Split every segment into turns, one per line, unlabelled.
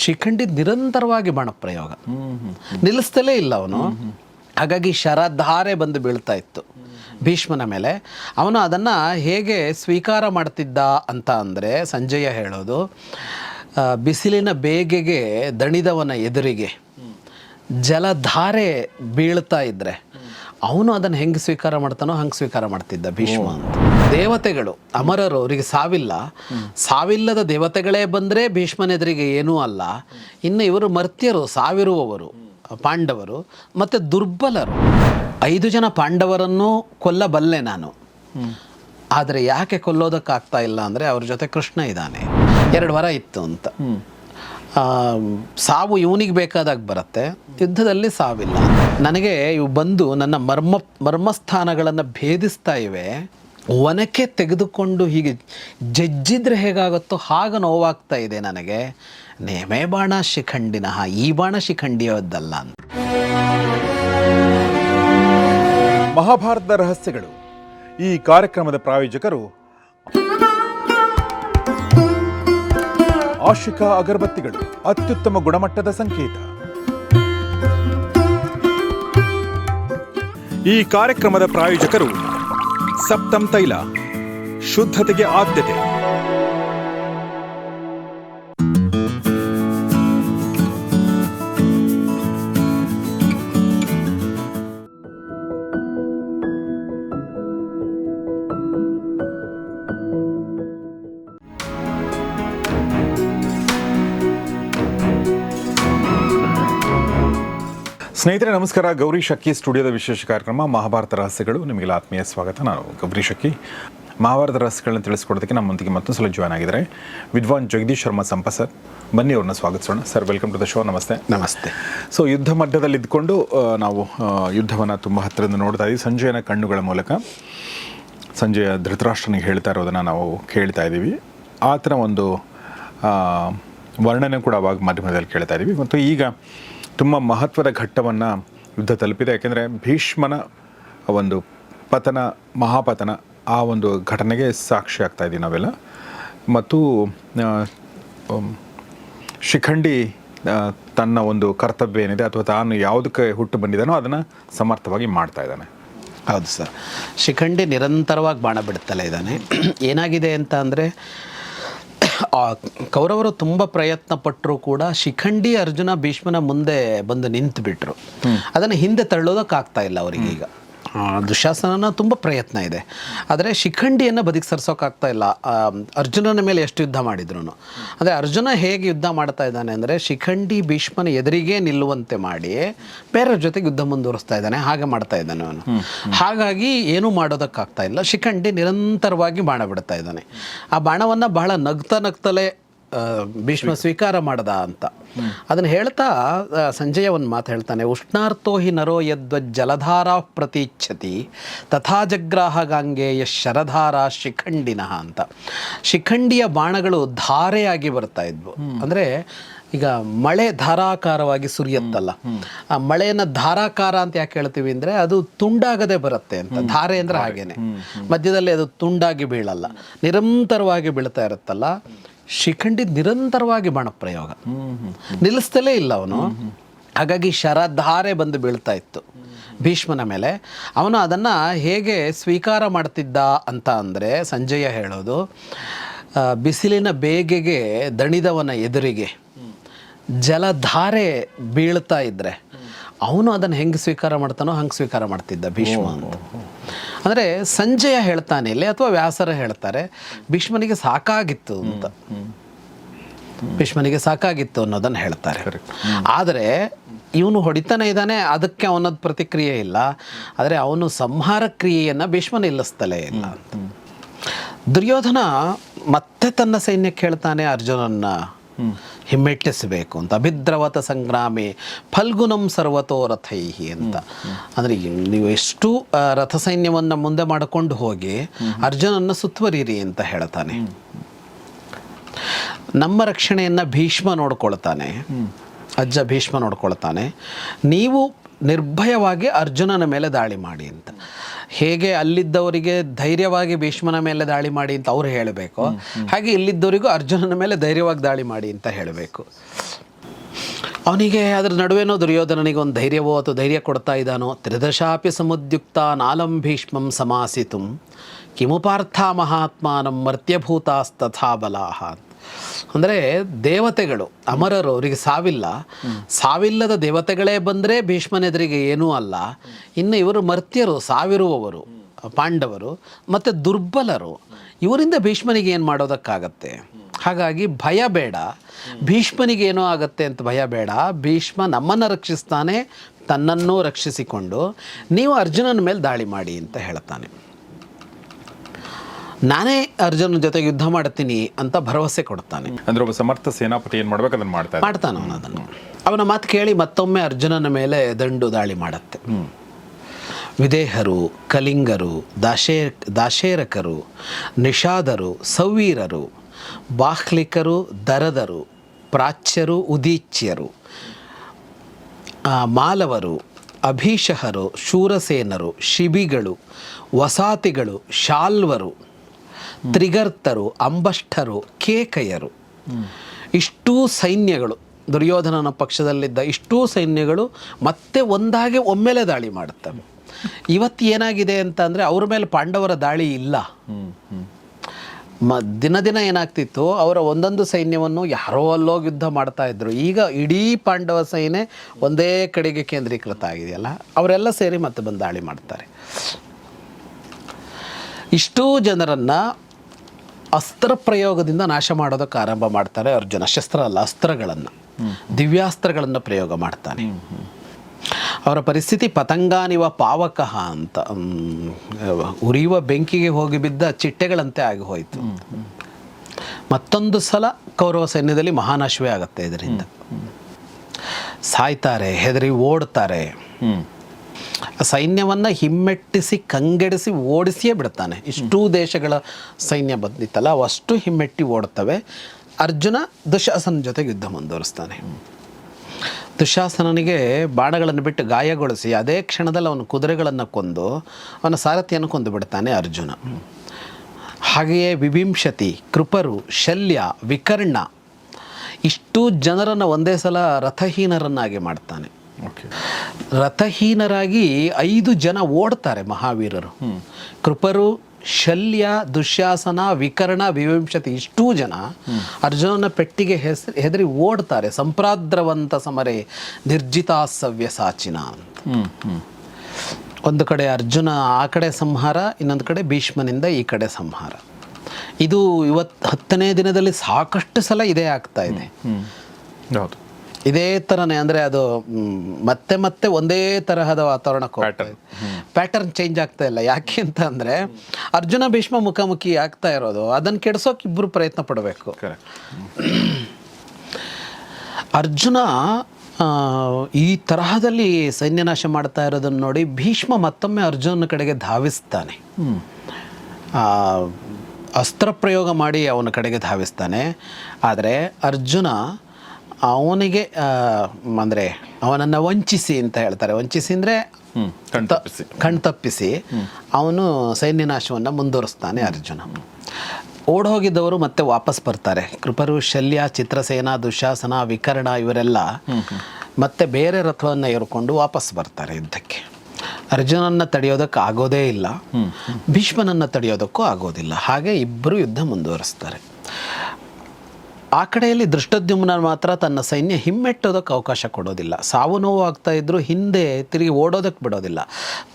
ಶಿಖಂಡಿ ನಿರಂತರವಾಗಿ ಬಾಣ ಪ್ರಯೋಗ ನಿಲ್ಲಿಸ್ತಲೇ ಇಲ್ಲ ಅವನು. ಹಾಗಾಗಿ ಶರಧಾರೆ ಬಂದು ಬೀಳ್ತಾ ಇತ್ತು. ಭೀಷ್ಮನ ಮೇಲೆ. ಅವನು ಅದನ್ನು ಹೇಗೆ ಸ್ವೀಕಾರ ಮಾಡ್ತಿದ್ದ ಅಂತ ಅಂದರೆ ಸಂಜಯ ಹೇಳೋದು ಬಿಸಿಲಿನ ಬೇಗೆಗೆ ದಣಿದವನ ಎದುರಿಗೆ ಜಲಧಾರೆ ಬೀಳ್ತಾ ಇದ್ರೆ ಅವನು ಅದನ್ನು ಹೆಂಗೆ ಸ್ವೀಕಾರ ಮಾಡ್ತಾನೋ ಹಂಗೆ ಸ್ವೀಕಾರ ಮಾಡ್ತಿದ್ದ ಭೀಷ್ಮ ಅಂತ. ದೇವತೆಗಳು, ಅಮರರು, ಅವರಿಗೆ ಸಾವಿಲ್ಲ. ಸಾವಿಲ್ಲದ ದೇವತೆಗಳೇ ಬಂದರೆ ಭೀಷ್ಮನೆದುರಿಗೆ ಏನೂ ಅಲ್ಲ. ಇನ್ನು ಇವರು ಮರ್ತ್ಯರು, ಸಾವಿರುವವರು, ಪಾಂಡವರು, ಮತ್ತು ದುರ್ಬಲರು. ಐದು ಜನ ಪಾಂಡವರನ್ನು ಕೊಲ್ಲಬಲ್ಲೆ ನಾನು. ಆದರೆ ಯಾಕೆ ಕೊಲ್ಲೋದಕ್ಕಾಗ್ತಾ ಇಲ್ಲ ಅಂದರೆ ಅವ್ರ ಜೊತೆ ಕೃಷ್ಣ ಇದ್ದಾನೆ. ಎರಡು ವಾರ ಇತ್ತು ಅಂತ. ಸಾವು ಇವನಿಗೆ ಬೇಕಾದಾಗ ಬರುತ್ತೆ, ಯುದ್ಧದಲ್ಲಿ ಸಾವಿಲ್ಲ. ನನಗೆ ಇವು ಬಂದು ನನ್ನ ಮರ್ಮ, ಮರ್ಮಸ್ಥಾನಗಳನ್ನು ಭೇದಿಸ್ತಾ ಇವೆ. ಒನಕೆ ತೆಗೆದುಕೊಂಡು ಹೀಗೆ ಜಜ್ಜಿದ್ರೆ ಹೇಗಾಗುತ್ತೋ ಹಾಗೆ ನೋವಾಗ್ತಾ ಇದೆ ನನಗೆ. ನೇಮೆ ಬಾಣ ಶಿಖಂಡಿನಃ ಈ ಬಾಣ ಶಿಖಂಡಿಯೋದ್ದಲ್ಲ ಅಂತ.
ಮಹಾಭಾರತದ ರಹಸ್ಯಗಳು. ಈ ಕಾರ್ಯಕ್ರಮದ ಪ್ರಾಯೋಜಕರು ಆಶಿಕಾ ಅಗರಬತ್ತಿಗಳು ಅತ್ಯುತ್ತಮ ಗುಣಮಟ್ಟದ ಸಂಕೇತ. ಈ ಕಾರ್ಯಕ್ರಮದ ಪ್ರಾಯೋಜಕರು ಸಪ್ತಂ ತೈಲ ಶುದ್ಧತೆಗೆ ಆದ್ಯತೆ. ಸ್ನೇಹಿತರೆ ನಮಸ್ಕಾರ. ಗೌರಿ ಶಕ್ಕಿ ಸ್ಟುಡಿಯೋದ ವಿಶೇಷ ಕಾರ್ಯಕ್ರಮ ಮಹಾಭಾರತ ರಹಸ್ಯಗಳು. ನಿಮಗೆ ಆತ್ಮೀಯ ಸ್ವಾಗತ. ನಾನು ಗೌರಿ ಶಕ್ಕಿ ಮಹಾಭಾರತ ರಹಸ್ಯಗಳನ್ನ ತಿಳಿಸ್ಕೊಡೋದಕ್ಕೆ ನಮ್ಮೊಂದಿಗೆ ಮತ್ತೊಂದು ಸಲ ಜಾಯ್ನ್ ಆಗಿದ್ದಾರೆ. ವಿದ್ವಾನ್ ಜಗದೀಶ್ ಶರ್ಮಾ ಸಂಪ ಸರ್. ಬನ್ನಿ ಅವ್ರನ್ನ ಸ್ವಾಗತಿಸೋಣ. Sir welcome to the show ನಮಸ್ತೆ.
ನಮಸ್ತೆ.
ಸೊ ಯುದ್ಧ ಮಧ್ಯದಲ್ಲಿ ಇದ್ಕೊಂಡು ನಾವು ಯುದ್ಧವನ್ನು ತುಂಬ ಹತ್ತಿರದಿಂದ ನೋಡ್ತಾ ಇದ್ದೀವಿ ಸಂಜಯನ ಕಣ್ಣುಗಳ ಮೂಲಕ. ಸಂಜಯ ಧೃತರಾಷ್ಟ್ರನಿಗೆ ಹೇಳ್ತಾ ಇರೋದನ್ನು ನಾವು ಕೇಳ್ತಾ ಇದ್ದೀವಿ ಆತನ ಒಂದು ವರ್ಣನೆ ಕೂಡ ಅವಾಗ ಮಾಧ್ಯಮದಲ್ಲಿ ಕೇಳ್ತಾ ಇದ್ದೀವಿ ಮತ್ತು ಈಗ ತುಂಬ ಮಹತ್ವದ ಘಟ್ಟವನ್ನು ಯುದ್ಧ ತಲುಪಿದೆ. ಯಾಕೆಂದರೆ ಭೀಷ್ಮನ ಒಂದು ಪತನ, ಮಹಾಪತನ ಆ ಒಂದು ಘಟನೆಗೆ ಸಾಕ್ಷಿ ಆಗ್ತಾ ಇದ್ದೀವಿ ನಾವೆಲ್ಲ. ಮತ್ತು ಶಿಖಂಡಿ ತನ್ನ ಒಂದು ಕರ್ತವ್ಯ ಏನಿದೆ ಅಥವಾ ತಾನು ಯಾವುದಕ್ಕೆ ಹುಟ್ಟು ಬಂದಿದ್ದಾನೋ ಅದನ್ನು ಸಮರ್ಥವಾಗಿ ಮಾಡ್ತಾ ಇದ್ದಾನೆ.
ಹೌದು ಸರ್. ಶಿಖಂಡಿ ನಿರಂತರವಾಗಿ ಬಾಣ ಬಿಡುತ್ತಲೇ ಇದ್ದಾನೆ. ಏನಾಗಿದೆ ಅಂತ ಅಂದರೆ ಕೌರವರು ತುಂಬ ಪ್ರಯತ್ನ ಪಟ್ಟರು ಕೂಡ ಶಿಖಂಡಿ ಅರ್ಜುನ ಭೀಷ್ಮನ ಮುಂದೆ ಬಂದು ನಿಂತು ಬಿಟ್ರು ಅದನ್ನು ಹಿಂದೆ ತಳ್ಳೋದಕ್ಕಾಗ್ತಾ ಇಲ್ಲ ಅವರಿಗೆ ಈಗ. ದುಶಾಸನನ ತುಂಬ ಪ್ರಯತ್ನ ಇದೆ. ಆದರೆ ಶಿಖಂಡಿಯನ್ನು ಬದುಕಿ ಸರ್ಸೋಕ್ಕಾಗ್ತಾ ಇಲ್ಲ. ಅರ್ಜುನನ ಮೇಲೆ ಎಷ್ಟು ಯುದ್ಧ ಮಾಡಿದ್ರು ಅಂದರೆ ಅರ್ಜುನ ಹೇಗೆ ಯುದ್ಧ ಮಾಡ್ತಾ ಇದ್ದಾನೆ ಅಂದರೆ ಶಿಖಂಡಿ ಭೀಷ್ಮನ ಎದುರಿಗೆ ನಿಲ್ಲುವಂತೆ ಮಾಡಿ ಬೇರೆಯವ್ರ ಜೊತೆಗೆ ಯುದ್ಧ ಮುಂದುವರಿಸ್ತಾ ಇದ್ದಾನೆ ಹಾಗೆ ಮಾಡ್ತಾ ಇದ್ದಾನೆ ಅವನು. ಹಾಗಾಗಿ ಏನೂ ಮಾಡೋದಕ್ಕಾಗ್ತಾ ಇಲ್ಲ. ಶಿಖಂಡಿ ನಿರಂತರವಾಗಿ ಬಾಣ ಬಿಡ್ತಾ ಇದ್ದಾನೆ. ಆ ಬಾಣವನ್ನು ಬಹಳ ನಗ್ತಾ ನಗ್ತಲೇ ಭೀಷ್ಮ ಸ್ವೀಕಾರ ಮಾಡದ ಅಂತ. ಅದನ್ನು ಹೇಳ್ತಾ ಸಂಜಯ ಒಂದು ಮಾತು ಹೇಳ್ತಾನೆ ಉಷ್ಣಾರ್ಥೋ ಹಿ ನರೋ ಯದ್ವ ಜಲಧಾರಾ ಪ್ರತೀಚ್ಛತಿ ತಥಾ ಜಗ್ರಾಹ ಗಾಂಗೆಯ ಶರಧಾರ ಶಿಖಂಡಿನಃ ಅಂತ. ಶಿಖಂಡಿಯ ಬಾಣಗಳು ಧಾರೆಯಾಗಿ ಬರ್ತಾ ಇದ್ವು. ಅಂದರೆ ಈಗ ಮಳೆ ಧಾರಾಕಾರವಾಗಿ ಸುರಿಯುತ್ತಲ್ಲ. ಆ ಮಳೆಯನ್ನು ಧಾರಾಕಾರ ಅಂತ ಯಾಕೆ ಹೇಳ್ತೀವಿ ಅಂದರೆ ಅದು ತುಂಡಾಗದೆ ಬರುತ್ತೆ ಅಂತ. ಧಾರೆ ಅಂದರೆ ಹಾಗೇನೆ. ಮಧ್ಯದಲ್ಲಿ ಅದು ತುಂಡಾಗಿ ಬೀಳಲ್ಲ. ನಿರಂತರವಾಗಿ ಬೀಳ್ತಾ ಇರುತ್ತಲ್ಲ. ಶಿಖಂಡಿ ನಿರಂತರವಾಗಿ ಬಾಣ ಪ್ರಯೋಗ ನಿಲ್ಲಿಸ್ತಲೇ ಇಲ್ಲ ಅವನು. ಹಾಗಾಗಿ ಶರಧಾರೆ ಬಂದು ಬೀಳ್ತಾ ಇತ್ತು. ಭೀಷ್ಮನ ಮೇಲೆ. ಅವನು ಅದನ್ನು ಹೇಗೆ ಸ್ವೀಕಾರ ಮಾಡ್ತಿದ್ದ ಅಂತ ಅಂದರೆ ಸಂಜಯ ಹೇಳೋದು ಬಿಸಿಲಿನ ಬೇಗೆಗೆ ದಣಿದವನ ಎದುರಿಗೆ ಜಲಧಾರೆ ಬೀಳ್ತಾ ಇದ್ರೆ ಅವನು ಅದನ್ನು ಹೆಂಗೆ ಸ್ವೀಕಾರ ಮಾಡ್ತಾನೋ ಹಂಗೆ ಸ್ವೀಕಾರ ಮಾಡ್ತಿದ್ದ ಭೀಷ್ಮ ಅಂತ. ಅಂದರೆ ಸಂಜಯ ಹೇಳ್ತಾನೆ ಇಲ್ಲಿ ಅಥವಾ ವ್ಯಾಸರ ಹೇಳ್ತಾರೆ ಭೀಷ್ಮನಿಗೆ ಸಾಕಾಗಿತ್ತು ಅಂತ. ಭೀಷ್ಮನಿಗೆ ಸಾಕಾಗಿತ್ತು ಅನ್ನೋದನ್ನು ಹೇಳ್ತಾರೆ. ಆದರೆ ಇವನು ಹೊಡಿತಾನೆ ಇದ್ದಾನೆ ಅದಕ್ಕೆ ಅವನದ್ದು ಪ್ರತಿಕ್ರಿಯೆ ಇಲ್ಲ. ಆದರೆ ಅವನು ಸಂಹಾರ ಕ್ರಿಯೆಯನ್ನು ಭೀಷ್ಮ ನಿಲ್ಲಿಸ್ತಲೇ ಇಲ್ಲ ಅಂತ. ದುರ್ಯೋಧನ ಮತ್ತೆ ತನ್ನ ಸೈನ್ಯಕ್ಕೆ ಹೇಳ್ತಾನೆ ಅರ್ಜುನನ್ನ. ಹಿಮ್ಮೆಟ್ಟಿಸಬೇಕು ಅಂತ. ಅಭಿದ್ರವತ ಸಂಗ್ರಾಮಿ ಫಲ್ಗುನಂ ಸರ್ವತೋ ರಥೈಹಿ ಅಂತ. ಅಂದರೆ ನೀವು ಎಷ್ಟು ರಥಸೈನ್ಯವನ್ನು ರಥ ಸೈನ್ಯವನ್ನು ಮುಂದೆ ಮಾಡಿಕೊಂಡು ಹೋಗಿ ಅರ್ಜುನನ್ನು ಸುತ್ತುವರಿರಿ ಅಂತ ಹೇಳ್ತಾನೆ. ನಮ್ಮ ರಕ್ಷಣೆಯನ್ನು ಭೀಷ್ಮ ನೋಡ್ಕೊಳ್ತಾನೆ. ಅಜ್ಜ ಭೀಷ್ಮ ನೋಡ್ಕೊಳ್ತಾನೆ. ನೀವು ನಿರ್ಭಯವಾಗಿ ಅರ್ಜುನನ ಮೇಲೆ ದಾಳಿ ಮಾಡಿ ಅಂತ. ಹೇಗೆ ಅಲ್ಲಿದ್ದವರಿಗೆ ಧೈರ್ಯವಾಗಿ ಭೀಷ್ಮನ ಮೇಲೆ ದಾಳಿ ಮಾಡಿ ಅಂತ ಅವ್ರು ಹೇಳಬೇಕು. ಹಾಗೆ ಇಲ್ಲಿದ್ದವರಿಗೂ ಅರ್ಜುನನ ಮೇಲೆ ಧೈರ್ಯವಾಗಿ ದಾಳಿ ಮಾಡಿ ಅಂತ ಹೇಳಬೇಕು. ಅವನಿಗೆ ಅದರ ನಡುವೆನೋ ದುರ್ಯೋಧನನಿಗೆ ಒಂದು ಧೈರ್ಯವೋ ಅಥವಾ ಧೈರ್ಯ ಕೊಡ್ತಾ ಇದ್ದಾನೋ ತ್ರಿದಶಾಪಿ ಸಮುದ್ಯುಕ್ತ ನಾಲಂ ಭೀಷ್ಮಂ ಸಮಾಸಿತು ಕಿಮು ಪಾರ್ಥ ಮಹಾತ್ಮಾನಂ ಮರ್ತ್ಯಭೂತಾಸ್ತಥಾ ಬಲಾಹ ಅಂದರೆ ದೇವತೆಗಳು, ಅಮರರು ಅವರಿಗೆ ಸಾವಿಲ್ಲ. ಸಾವಿಲ್ಲದ ದೇವತೆಗಳೇ ಬಂದರೆ ಭೀಷ್ಮನೆದುರಿಗೆ ಏನೂ ಅಲ್ಲ. ಇನ್ನು ಇವರು ಮರ್ತ್ಯರು, ಸಾವಿರುವವರು, ಪಾಂಡವರು, ಮತ್ತು ದುರ್ಬಲರು. ಇವರಿಂದ ಭೀಷ್ಮನಿಗೆ ಏನು ಮಾಡೋದಕ್ಕಾಗತ್ತೆ? ಹಾಗಾಗಿ ಭಯ ಬೇಡ. ಭೀಷ್ಮನಿಗೆ ಏನೋ ಆಗತ್ತೆ ಅಂತ ಭಯ ಬೇಡ. ಭೀಷ್ಮ ನಮ್ಮನ್ನು ರಕ್ಷಿಸ್ತಾನೆ, ತನ್ನನ್ನೂ ರಕ್ಷಿಸಿಕೊಂಡು, ನೀವು ಅರ್ಜುನನ ಮೇಲೆ ದಾಳಿ ಮಾಡಿ ಅಂತ ಹೇಳ್ತಾನೆ. ನಾನೇ ಅರ್ಜುನನ ಜೊತೆ ಯುದ್ಧ ಮಾಡ್ತೀನಿ ಅಂತ ಭರವಸೆ ಕೊಡ್ತಾನೆ.
ಅಂದ್ರೆ ಒಬ್ಬ ಸಮರ್ಥ ಸೇನಾಪತಿ ಏನ್ ಮಾಡ್ಬೇಕು? ಅದನ್ನ ಮಾಡ್ತಾನೆ
ಮಾಡ್ತಾನ ಅವನು ಅದನ್ನು. ಅವನ ಮಾತು ಕೇಳಿ ಮತ್ತೊಮ್ಮೆ ಅರ್ಜುನನ ಮೇಲೆ ದಂಡು ದಾಳಿ ಮಾಡತ್ತೆ. ವಿದೇಹರು ಕಲಿಂಗರು ದಾಶೇ ದಾಶೇರಕರು ನಿಷಾದರು ಸೌವೀರರು ಬಾಹ್ಲಿಕರು ದರದರು ಪ್ರಾಚ್ಯರು ಉದೀಚ್ಯರು ಮಾಲವರು ಅಭೀಷಹರು ಶೂರಸೇನರು ಶಿಬಿಗಳು ವಸಾತಿಗಳು ಶಾಲ್ವರು ತ್ರಿಗರ್ತರು ಅಂಬಷ್ಟರು ಕೇಕಯರು. ಇಷ್ಟೂ ಸೈನ್ಯಗಳು, ದುರ್ಯೋಧನನ ಪಕ್ಷದಲ್ಲಿದ್ದ ಇಷ್ಟೂ ಸೈನ್ಯಗಳು ಮತ್ತೆ ಒಂದಾಗೆ ಒಮ್ಮೆಲೆ ದಾಳಿ ಮಾಡುತ್ತವೆ. ಇವತ್ತು ಏನಾಗಿದೆ ಅಂತ ಅಂದರೆ ಅವ್ರ ಮೇಲೆ ಪಾಂಡವರ ದಾಳಿ ಇಲ್ಲ. ಮ, ದಿನ ದಿನ ಏನಾಗ್ತಿತ್ತು, ಅವರ ಒಂದೊಂದು ಸೈನ್ಯವನ್ನು ಯಾರೋ ಅಲ್ಲೋ ಯುದ್ಧ ಮಾಡ್ತಾ ಇದ್ರು. ಈಗ ಇಡೀ ಪಾಂಡವ ಸೈನ್ಯ ಒಂದೇ ಕಡೆಗೆ ಕೇಂದ್ರೀಕೃತ ಆಗಿದೆಯಲ್ಲ, ಅವರೆಲ್ಲ ಸೇರಿ ಮತ್ತೆ ಬಂದು ದಾಳಿ ಮಾಡ್ತಾರೆ. ಇಷ್ಟೂ ಜನರನ್ನು ಅಸ್ತ್ರ ಪ್ರಯೋಗದಿಂದ ನಾಶ ಮಾಡೋದಕ್ಕೆ ಆರಂಭ ಮಾಡ್ತಾರೆ ಅರ್ಜುನ. ಶಸ್ತ್ರ ಅಲ್ಲ ಅಸ್ತ್ರಗಳನ್ನು. ದಿವ್ಯಾಸ್ತ್ರಗಳನ್ನು ಪ್ರಯೋಗ ಮಾಡ್ತಾನೆ. ಅವರ ಪರಿಸ್ಥಿತಿ ಪತಂಗಾನಿವ ಪಾವಕಃ ಅಂತ. ಉರಿಯುವ ಬೆಂಕಿಗೆ ಹೋಗಿ ಬಿದ್ದ ಚಿಟ್ಟೆಗಳಂತೆ ಆಗಿ ಹೋಯಿತು. ಮತ್ತೊಂದು ಸಲ ಕೌರವ ಸೈನ್ಯದಲ್ಲಿ ಮಹಾನಾಶವೇ ಆಗುತ್ತೆ ಇದರಿಂದ. ಸಾಯ್ತಾರೆ, ಹೆದರಿ ಓಡ್ತಾರೆ. ಸೈನ್ಯವನ್ನು ಹಿಮ್ಮೆಟ್ಟಿಸಿ ಕಂಗೆಡಿಸಿ ಓಡಿಸಿಯೇ ಬಿಡ್ತಾನೆ ಇಷ್ಟೂ ದೇಶಗಳ ಸೈನ್ಯ ಬಂದಿತ್ತಲ್ಲ, ಅವಷ್ಟು ಹಿಮ್ಮೆಟ್ಟಿ ಓಡುತ್ತವೆ. ಅರ್ಜುನ ದುಶಾಸನ ಜೊತೆಗೆ ಯುದ್ಧ ಮುಂದುವರಿಸ್ತಾನೆ. ದುಶಾಸನನಿಗೆ ಬಾಣಗಳನ್ನು ಬಿಟ್ಟು ಗಾಯಗೊಳಿಸಿ ಅದೇ ಕ್ಷಣದಲ್ಲಿ ಅವನು ಕುದುರೆಗಳನ್ನು ಕೊಂದು ಅವನ ಸಾರಥಿಯನ್ನು ಕೊಂದು ಬಿಡ್ತಾನೆ ಅರ್ಜುನ. ಹಾಗೆಯೇ ವಿಭಿಂಶತಿ, ಕೃಪರು, ಶಲ್ಯ, ವಿಕರ್ಣ ಇಷ್ಟು ಜನರನ್ನು ಒಂದೇ ಸಲ ರಥಹೀನರನ್ನಾಗಿ ಮಾಡ್ತಾನೆ. ರಥಹೀನರಾಗಿ ಐದು ಜನ ಓಡ್ತಾರೆ ಮಹಾವೀರರು. ಕೃಪರು ಶಲ್ಯ ದುಶ್ಯಾಸನ ವಿಕರ್ಣ ವಿವಿಂಶತಿ ಇಷ್ಟೂ ಜನ ಅರ್ಜುನನ ಪೆಟ್ಟಿಗೆ ಹೆಸರು ಹೆದರಿ ಓಡ್ತಾರೆ. ಸಂಪ್ರಾದ್ರವಂತ ಸಮರೆ ನಿರ್ಜಿತಾಸವ್ಯ ಸಾಚಿನ ಅಂತ. ಒಂದು ಕಡೆ ಅರ್ಜುನ ಆ ಕಡೆ ಸಂಹಾರ ಇನ್ನೊಂದು ಕಡೆ ಭೀಷ್ಮನಿಂದ ಈ ಕಡೆ ಸಂಹಾರ. ಇದು ಇವತ್ತು ಹತ್ತನೇ ದಿನದಲ್ಲಿ ಸಾಕಷ್ಟು ಸಲ ಇದೇ ಆಗ್ತಾ ಇದೆ.
ಹೌದು.
ಇದೇ ಥರನೇ ಅಂದರೆ ಅದು ಮತ್ತೆ ಮತ್ತೆ ಒಂದೇ ತರಹದ ವಾತಾವರಣಕ್ಕೆ ಹೋಗ್ತಾ ಇದೆ. ಪ್ಯಾಟರ್ನ್ ಚೇಂಜ್ ಆಗ್ತಾ ಇಲ್ಲ. ಯಾಕೆ ಅಂತ ಅಂದರೆ ಅರ್ಜುನ ಭೀಷ್ಮ ಮುಖಾಮುಖಿ ಆಗ್ತಾ ಇರೋದು ಅದನ್ನು ಕೆಡ್ಸೋಕೆ ಇಬ್ಬರು ಪ್ರಯತ್ನ ಪಡಬೇಕು. ಅರ್ಜುನ ಈ ತರಹದಲ್ಲಿ ಸೈನ್ಯನಾಶ ಮಾಡ್ತಾ ಇರೋದನ್ನು ನೋಡಿ ಭೀಷ್ಮ ಮತ್ತೊಮ್ಮೆ ಅರ್ಜುನ ಕಡೆಗೆ ಧಾವಿಸ್ತಾನೆ. ಆ, ಅಸ್ತ್ರ ಪ್ರಯೋಗ ಮಾಡಿ ಅವನ ಕಡೆಗೆ ಧಾವಿಸ್ತಾನೆ. ಆದರೆ ಅರ್ಜುನ ಅವನಿಗೆ ಅಂದರೆ ಅವನನ್ನು ವಂಚಿಸಿ ಅಂತ ಹೇಳ್ತಾರೆ. ವಂಚಿಸಿ ಅಂದರೆ
ಹ್ಮ್ ಕಣ್ ತಪ್ಪಿಸಿ.
ಕಣ್ತಪ್ಪಿಸಿ ಅವನು ಸೈನ್ಯನಾಶವನ್ನು ಮುಂದುವರಿಸ್ತಾನೆ ಅರ್ಜುನ. ಓಡೋಗಿದ್ದವರು ಮತ್ತೆ ವಾಪಸ್ ಬರ್ತಾರೆ. ಕೃಪರು ಶಲ್ಯ ಚಿತ್ರಸೇನ ದುಶಾಸನ ವಿಕರ್ಣ ಇವರೆಲ್ಲ ಮತ್ತೆ ಬೇರೆ ರಥವನ್ನು ಏರ್ಕೊಂಡು ವಾಪಸ್ ಬರ್ತಾರೆ ಯುದ್ಧಕ್ಕೆ. ಅರ್ಜುನನ್ನ ತಡೆಯೋದಕ್ಕೆ ಆಗೋದೇ ಇಲ್ಲ. ಭೀಷ್ಮನನ್ನು ತಡೆಯೋದಕ್ಕೂ ಆಗೋದಿಲ್ಲ. ಹಾಗೆ ಇಬ್ಬರು ಯುದ್ಧ ಮುಂದುವರಿಸ್ತಾರೆ. ಆ ಕಡೆಯಲ್ಲಿ ದೃಷ್ಟದ್ಯುಮ್ನ ಮಾತ್ರ ತನ್ನ ಸೈನ್ಯ ಹಿಮ್ಮೆಟ್ಟೋದಕ್ಕೆ ಅವಕಾಶ ಕೊಡೋದಿಲ್ಲ. ಸಾವು ನೋವು ಆಗ್ತಾ ಇದ್ರು ಹಿಂದೆ ತಿರುಗಿ ಓಡೋದಕ್ಕೆ ಬಿಡೋದಿಲ್ಲ.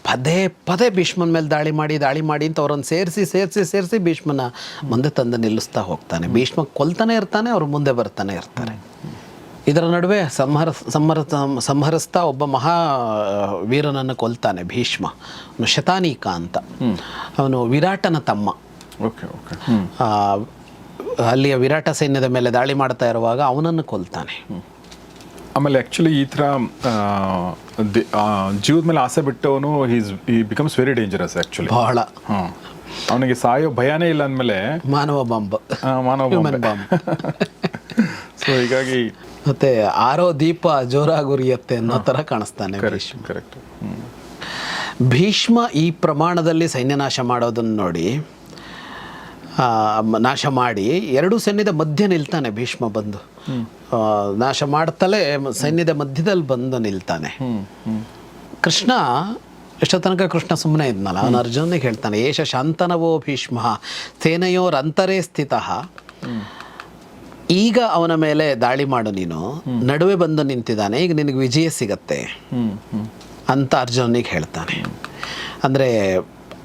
ಪದೇ ಪದೇ ಭೀಷ್ಮನ ಮೇಲೆ ದಾಳಿ ಮಾಡಿ ದಾಳಿ ಮಾಡಿ ಅಂತ ಅವರನ್ನು ಸೇರಿಸಿ ಸೇರಿಸಿ ಸೇರಿಸಿ ಭೀಷ್ಮನ ಮುಂದೆ ತಂದು ನಿಲ್ಲಿಸ್ತಾ ಹೋಗ್ತಾನೆ. ಭೀಷ್ಮ ಕೊಲ್ತಾನೆ ಇರ್ತಾನೆ ಅವರು ಮುಂದೆ ಬರ್ತಾನೆ ಇರ್ತಾರೆ. ಇದರ ನಡುವೆ ಸಂಹರ ಸಂಹರ ಸಂಹರಿಸ್ತಾ ಒಬ್ಬ ಮಹಾ ವೀರನನ್ನು ಕೊಲ್ತಾನೆ ಭೀಷ್ಮ. ಶತಾನೀಕ ಅಂತ. ಅವನು ವಿರಾಟನ ತಮ್ಮ.
Okay okay.
ಅಲ್ಲಿಯ ವಿರಾಟ ಸೈನ್ಯದ ಮೇಲೆ ದಾಳಿ ಮಾಡ್ತಾ ಇರುವಾಗ ಅವನನ್ನು ಕೊಲ್ತಾನೆ.
ಆಮೇಲೆ ಆ್ಯಕ್ಚುಲಿ ಈ ಥರ ಜೀವದ ಮೇಲೆ ಆಸೆ ಬಿಟ್ಟವನು is he becomes very dangerous actually
ಬಹಳ.
ಹಾಂ. ಅವನಿಗೆ ಸಾಯೋ ಭಯನೇ ಇಲ್ಲ ಅಂದಮೇಲೆ
ಮಾನವ ಬಾಂಬ್.
ಮಾನವ
ಬಾಂಬ್.
ಸೊ ಹೀಗಾಗಿ
ಮತ್ತೆ ಆರೋ ದೀಪ ಜೋರಾಗುರಿಯತ್ತೆ ಅನ್ನೋ ಥರ ಕಾಣಿಸ್ತಾನೆ
ಕರೆಕ್ಟ್ ಕರೆಕ್ಟ್
ಭೀಷ್ಮ ಈ ಪ್ರಮಾಣದಲ್ಲಿ ಸೈನ್ಯನಾಶ ಮಾಡೋದನ್ನು ನೋಡಿ ನಾಶ ಮಾಡಿ ಎರಡು ಸೈನ್ಯದ ಮಧ್ಯೆ ನಿಲ್ತಾನೆ ಭೀಷ್ಮ ಬಂದು. ನಾಶ ಮಾಡ್ತಲೇ ಸೈನ್ಯದ ಮಧ್ಯದಲ್ಲಿ ಬಂದು ನಿಲ್ತಾನೆ. ಕೃಷ್ಣ ಎಷ್ಟೋ ತನಕ ಕೃಷ್ಣ ಸುಮ್ಮನೆ ಇದ್ನಲ್ಲ ಅವನು ಅರ್ಜುನನಿಗೆ ಹೇಳ್ತಾನೆ ಏಷ ಶಾಂತನವೋ ಭೀಷ್ಮ ಸೇನೆಯೋರಂತರೇ ಸ್ಥಿತಃ. ಈಗ ಅವನ ಮೇಲೆ ದಾಳಿ ಮಾಡು ನೀನು ನಡುವೆ ಬಂದು ನಿಂತಿದ್ದಾನೆ ಈಗ ನಿನಗೆ ವಿಜಯ ಸಿಗತ್ತೆ. ಅಂತ ಅರ್ಜುನನಿಗೆ ಹೇಳ್ತಾನೆ. ಅಂದರೆ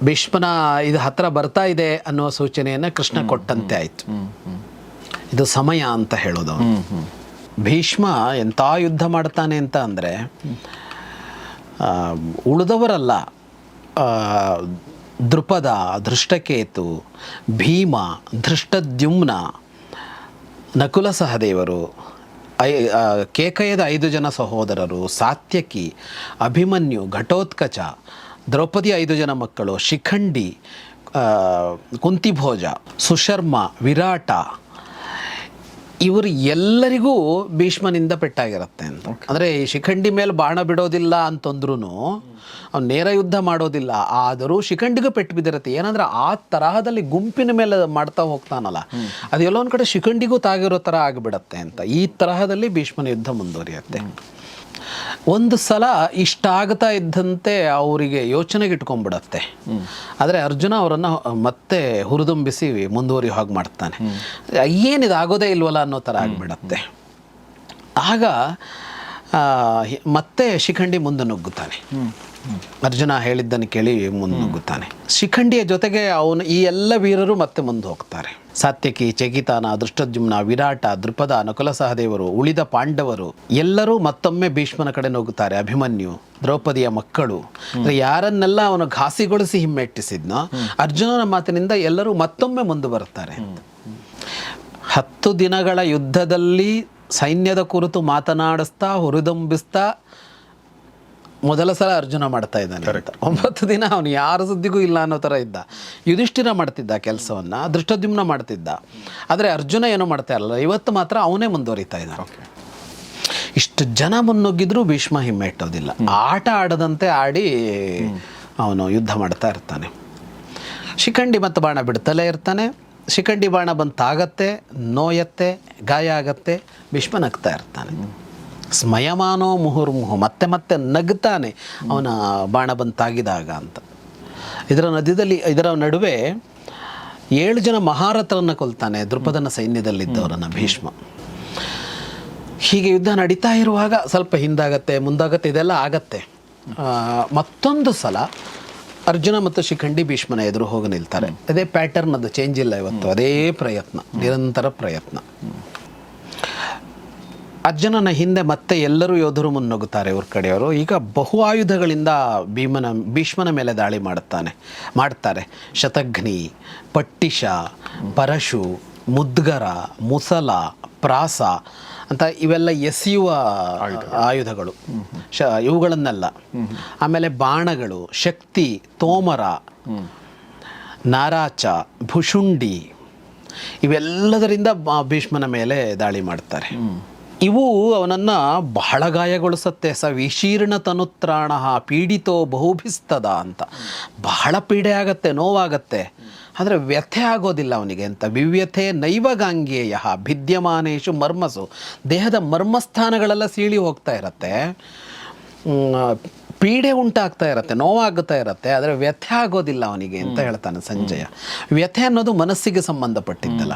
ಭೀಷ್ಮನ ಇದು ಹತ್ರ ಬರ್ತಾ ಇದೆ ಅನ್ನುವ ಸೂಚನೆಯನ್ನು ಕೃಷ್ಣ ಕೊಟ್ಟಂತೆ ಆಯಿತು. ಇದು ಸಮಯ ಅಂತ ಹೇಳೋದು ಭೀಷ್ಮ ಎಂಥ ಯುದ್ಧ ಮಾಡ್ತಾನೆ ಅಂತ ಅಂದರೆ ಉಳಿದವರಲ್ಲ ದೃಪದ ಧೃಷ್ಟಕೇತು ಭೀಮ ಧೃಷ್ಟದ್ಯುಮ್ನ ನಕುಲ ಸಹದೇವರು ಐ ಕೇಕಯದ ಐದು ಜನ ಸಹೋದರರು ಸಾತ್ಯಕಿ ಅಭಿಮನ್ಯು ಘಟೋತ್ಕಚ ದ್ರೌಪದಿ ಐದು ಜನ ಮಕ್ಕಳು ಶಿಖಂಡಿ ಕುಂತಿಭೋಜ ಸುಶರ್ಮ ವಿರಾಟ ಇವರು ಎಲ್ಲರಿಗೂ ಭೀಷ್ಮನಿಂದ ಪೆಟ್ಟಾಗಿರುತ್ತೆ ಅಂತ. ಅಂದರೆ ಈ ಶಿಖಂಡಿ ಮೇಲೆ ಬಾಣ ಬಿಡೋದಿಲ್ಲ ಅಂತಂದ್ರೂ ಅವ್ನು ನೇರ ಯುದ್ಧ ಮಾಡೋದಿಲ್ಲ ಆದರೂ ಶಿಖಂಡಿಗೂ ಪೆಟ್ಟು ಬಿದ್ದಿರುತ್ತೆ. ಏನಂದ್ರೆ ಆ ತರಹದಲ್ಲಿ ಗುಂಪಿನ ಮೇಲೆ ಮಾಡ್ತಾ ಹೋಗ್ತಾನಲ್ಲ ಅದು ಎಲ್ಲೊಂದು ಕಡೆ ಶಿಖಂಡಿಗೂ ತಾಗಿರೋ ಥರ ಆಗಿಬಿಡತ್ತೆ ಅಂತ. ಈ ತರಹದಲ್ಲಿ ಭೀಷ್ಮನ ಯುದ್ಧ ಮುಂದುವರಿಯುತ್ತೆ. ಒಂದು ಸಲ ಇಷ್ಟ ಆಗ್ತಾ ಇದ್ದಂತೆ ಅವರಿಗೆ ಯೋಚನೆಗೆ ಇಟ್ಕೊಂಡ್ಬಿಡತ್ತೆ. ಆದರೆ ಅರ್ಜುನ ಅವರನ್ನು ಮತ್ತೆ ಹುರಿದುಂಬಿಸಿ ಮುಂದುವರಿ ಹಾಗೆ ಮಾಡ್ತಾನೆ. ಏನಿದು ಆಗೋದೇ ಇಲ್ವಲ್ಲ ಅನ್ನೋ ಥರ ಆಗಿಬಿಡತ್ತೆ. ಆಗ ಮತ್ತೆ ಶಿಖಂಡಿ ಮುಂದೆ ನುಗ್ಗುತ್ತಾನೆ. ಅರ್ಜುನ ಹೇಳಿದ್ದನ್ನು ಕೇಳಿ ಮುಂದೆ ನುಗ್ಗುತ್ತಾನೆ ಶಿಖಂಡಿಯ ಜೊತೆಗೆ ಅವನು ಈ ಎಲ್ಲ ವೀರರು ಮತ್ತೆ ಮುಂದೆ ಹೋಗ್ತಾರೆ. ಸಾತ್ಯಕಿ ಚಕಿತಾನ ದೃಷ್ಟದ್ಯುಮ್ನ, ವಿರಾಟ, ದೃಪದ, ನಕುಲ ಸಹದೇವರು, ಉಳಿದ ಪಾಂಡವರು ಎಲ್ಲರೂ ಮತ್ತೊಮ್ಮೆ ಭೀಷ್ಮನ ಕಡೆ ನುಗ್ಗುತ್ತಾರೆ. ಅಭಿಮನ್ಯು, ದ್ರೌಪದಿಯ ಮಕ್ಕಳು. ಯಾರನ್ನೆಲ್ಲ ಅವನು ಘಾಸಿಗೊಳಿಸಿ ಹಿಮ್ಮೆಟ್ಟಿಸಿದ್ನೋ ಅರ್ಜುನನ ಮಾತಿನಿಂದ ಎಲ್ಲರೂ ಮತ್ತೊಮ್ಮೆ ಮುಂದೆ ಬರುತ್ತಾರೆ. ಹತ್ತು ದಿನಗಳ ಯುದ್ಧದಲ್ಲಿ ಸೈನ್ಯದ ಕುರಿತು ಮಾತನಾಡಿಸ್ತಾ, ಹುರಿದುಂಬಿಸ್ತಾ ಮೊದಲ ಸಲ ಅರ್ಜುನ ಮಾಡ್ತಾ ಇದ್ದಾನೆ ಅಂತ. ಒಂಬತ್ತು ದಿನ ಅವನು ಯಾರ ಸುದ್ದಿಗೂ ಇಲ್ಲ ಅನ್ನೋ ಥರ ಇದ್ದ. ಯುಧಿಷ್ಠಿರ ಮಾಡ್ತಿದ್ದ ಕೆಲಸವನ್ನು ದೃಷ್ಟದ್ಯುಮ್ನ ಮಾಡ್ತಿದ್ದ. ಆದರೆ ಅರ್ಜುನ ಏನೋ ಮಾಡ್ತಾ ಇರಲ್ಲ ಇವತ್ತು ಮಾತ್ರ ಅವನೇ ಮುಂದುವರಿತಾ ಇದ್ದಾನೆ. ಇಷ್ಟು ಜನ ಮುನ್ನುಗ್ಗಿದ್ರೂ ಭೀಷ್ಮ ಹಿಮ್ಮೆ ಇಟ್ಟೋದಿಲ್ಲ. ಆಟ ಆಡದಂತೆ ಆಡಿ ಅವನು ಯುದ್ಧ ಮಾಡ್ತಾ ಇರ್ತಾನೆ. ಶಿಖಂಡಿ ಮತ್ತು ಬಾಣ ಬಿಡ್ತಲೇ ಇರ್ತಾನೆ. ಶಿಖಂಡಿ ಬಾಣ ಬಂತಾಗತ್ತೆ ತಾಗತ್ತೆ ನೋಯತ್ತೆ ಗಾಯ ಆಗತ್ತೆ ಭೀಷ್ಮ ನಗ್ತಾ ಇರ್ತಾನೆ. ಸ್ಮಯಮಾನೋ ಮುಹುರ್ಮುಹು ಮತ್ತೆ ಮತ್ತೆ ನಗ್ತಾನೆ ಅವನ ಬಾಣ ಬಂತಾಗಿದಾಗ ಅಂತ. ಇದರ ನದಿಯಲ್ಲಿ ಇದರ ನಡುವೆ ಏಳು ಜನ ಮಹಾರಥರನ್ನು ಕೊಲ್ತಾನೆ ದೃಪದನ ಸೈನ್ಯದಲ್ಲಿದ್ದವರನ್ನು ಭೀಷ್ಮ. ಹೀಗೆ ಯುದ್ಧ ನಡೀತಾ ಇರುವಾಗ ಸ್ವಲ್ಪ ಹಿಂದಾಗತ್ತೆ, ಮುಂದಾಗತ್ತೆ, ಇದೆಲ್ಲ ಆಗತ್ತೆ. ಮತ್ತೊಂದು ಸಲ ಅರ್ಜುನ ಮತ್ತು ಶಿಖಂಡಿ ಭೀಷ್ಮನ ಎದುರು ಹೋಗಿ ನಿಲ್ತಾರೆ. ಅದೇ ಪ್ಯಾಟರ್ನ್ ಅದು ಚೇಂಜ್ ಇಲ್ಲ ಇವತ್ತು, ಅದೇ ಪ್ರಯತ್ನ, ನಿರಂತರ ಪ್ರಯತ್ನ. ಅರ್ಜುನನ ಹಿಂದೆ ಮತ್ತೆ ಎಲ್ಲರೂ ಯೋಧರು ಮುನ್ನುಗ್ಗುತ್ತಾರೆ ಇವ್ರ ಕಡೆಯವರು. ಈಗ ಬಹು ಆಯುಧಗಳಿಂದ ಭೀಮನ ಭೀಷ್ಮನ ಮೇಲೆ ದಾಳಿ ಮಾಡುತ್ತಾನೆ ಮಾಡ್ತಾರೆ. ಶತಘ್ನಿ ಪಟ್ಟಿಶ ಪರಶು ಮುದ್ಗರ ಮುಸಲ ಪ್ರಾಸ ಅಂತ ಇವೆಲ್ಲ ಎಸೆಯುವ ಆಯುಧಗಳು. ಶ ಇವುಗಳನ್ನೆಲ್ಲ. ಆಮೇಲೆ ಬಾಣಗಳು ಶಕ್ತಿ ತೋಮರ ನಾರಾಚ ಭುಷುಂಡಿ ಇವೆಲ್ಲದರಿಂದ ಭೀಷ್ಮನ ಮೇಲೆ ದಾಳಿ ಮಾಡ್ತಾರೆ. ಇವು ಅವನನ್ನು ಬಹಳ ಗಾಯಗೊಳಿಸುತ್ತೆ. ಸ ವಿಶೀರ್ಣ ತನುತ್ರಾಣ ಪೀಡಿತೋ ಬಹುಭಿಸ್ತದ ಅಂತ. ಬಹಳ ಪೀಡೆ ಆಗತ್ತೆ ನೋವಾಗತ್ತೆ. ಆದರೆ ವ್ಯಥೆ ಆಗೋದಿಲ್ಲ ಅವನಿಗೆ ಅಂತ. ವಿವ್ಯಥೆ ನೈವಗಾಂಗೇಯ ಭಿದ್ಯಮಾನೇಶು ಮರ್ಮಸು. ದೇಹದ ಮರ್ಮಸ್ಥಾನಗಳೆಲ್ಲ ಸೀಳಿ ಹೋಗ್ತಾ ಇರತ್ತೆ. ಪೀಡೆ ಉಂಟಾಗ್ತಾ ಇರತ್ತೆ ನೋವಾಗ್ತಾ ಇರತ್ತೆ. ಆದರೆ ವ್ಯಥೆ ಆಗೋದಿಲ್ಲ ಅವನಿಗೆ ಅಂತ ಹೇಳ್ತಾನೆ ಸಂಜಯ. ವ್ಯಥೆ ಅನ್ನೋದು ಮನಸ್ಸಿಗೆ ಸಂಬಂಧಪಟ್ಟಿದ್ದಲ್ಲ.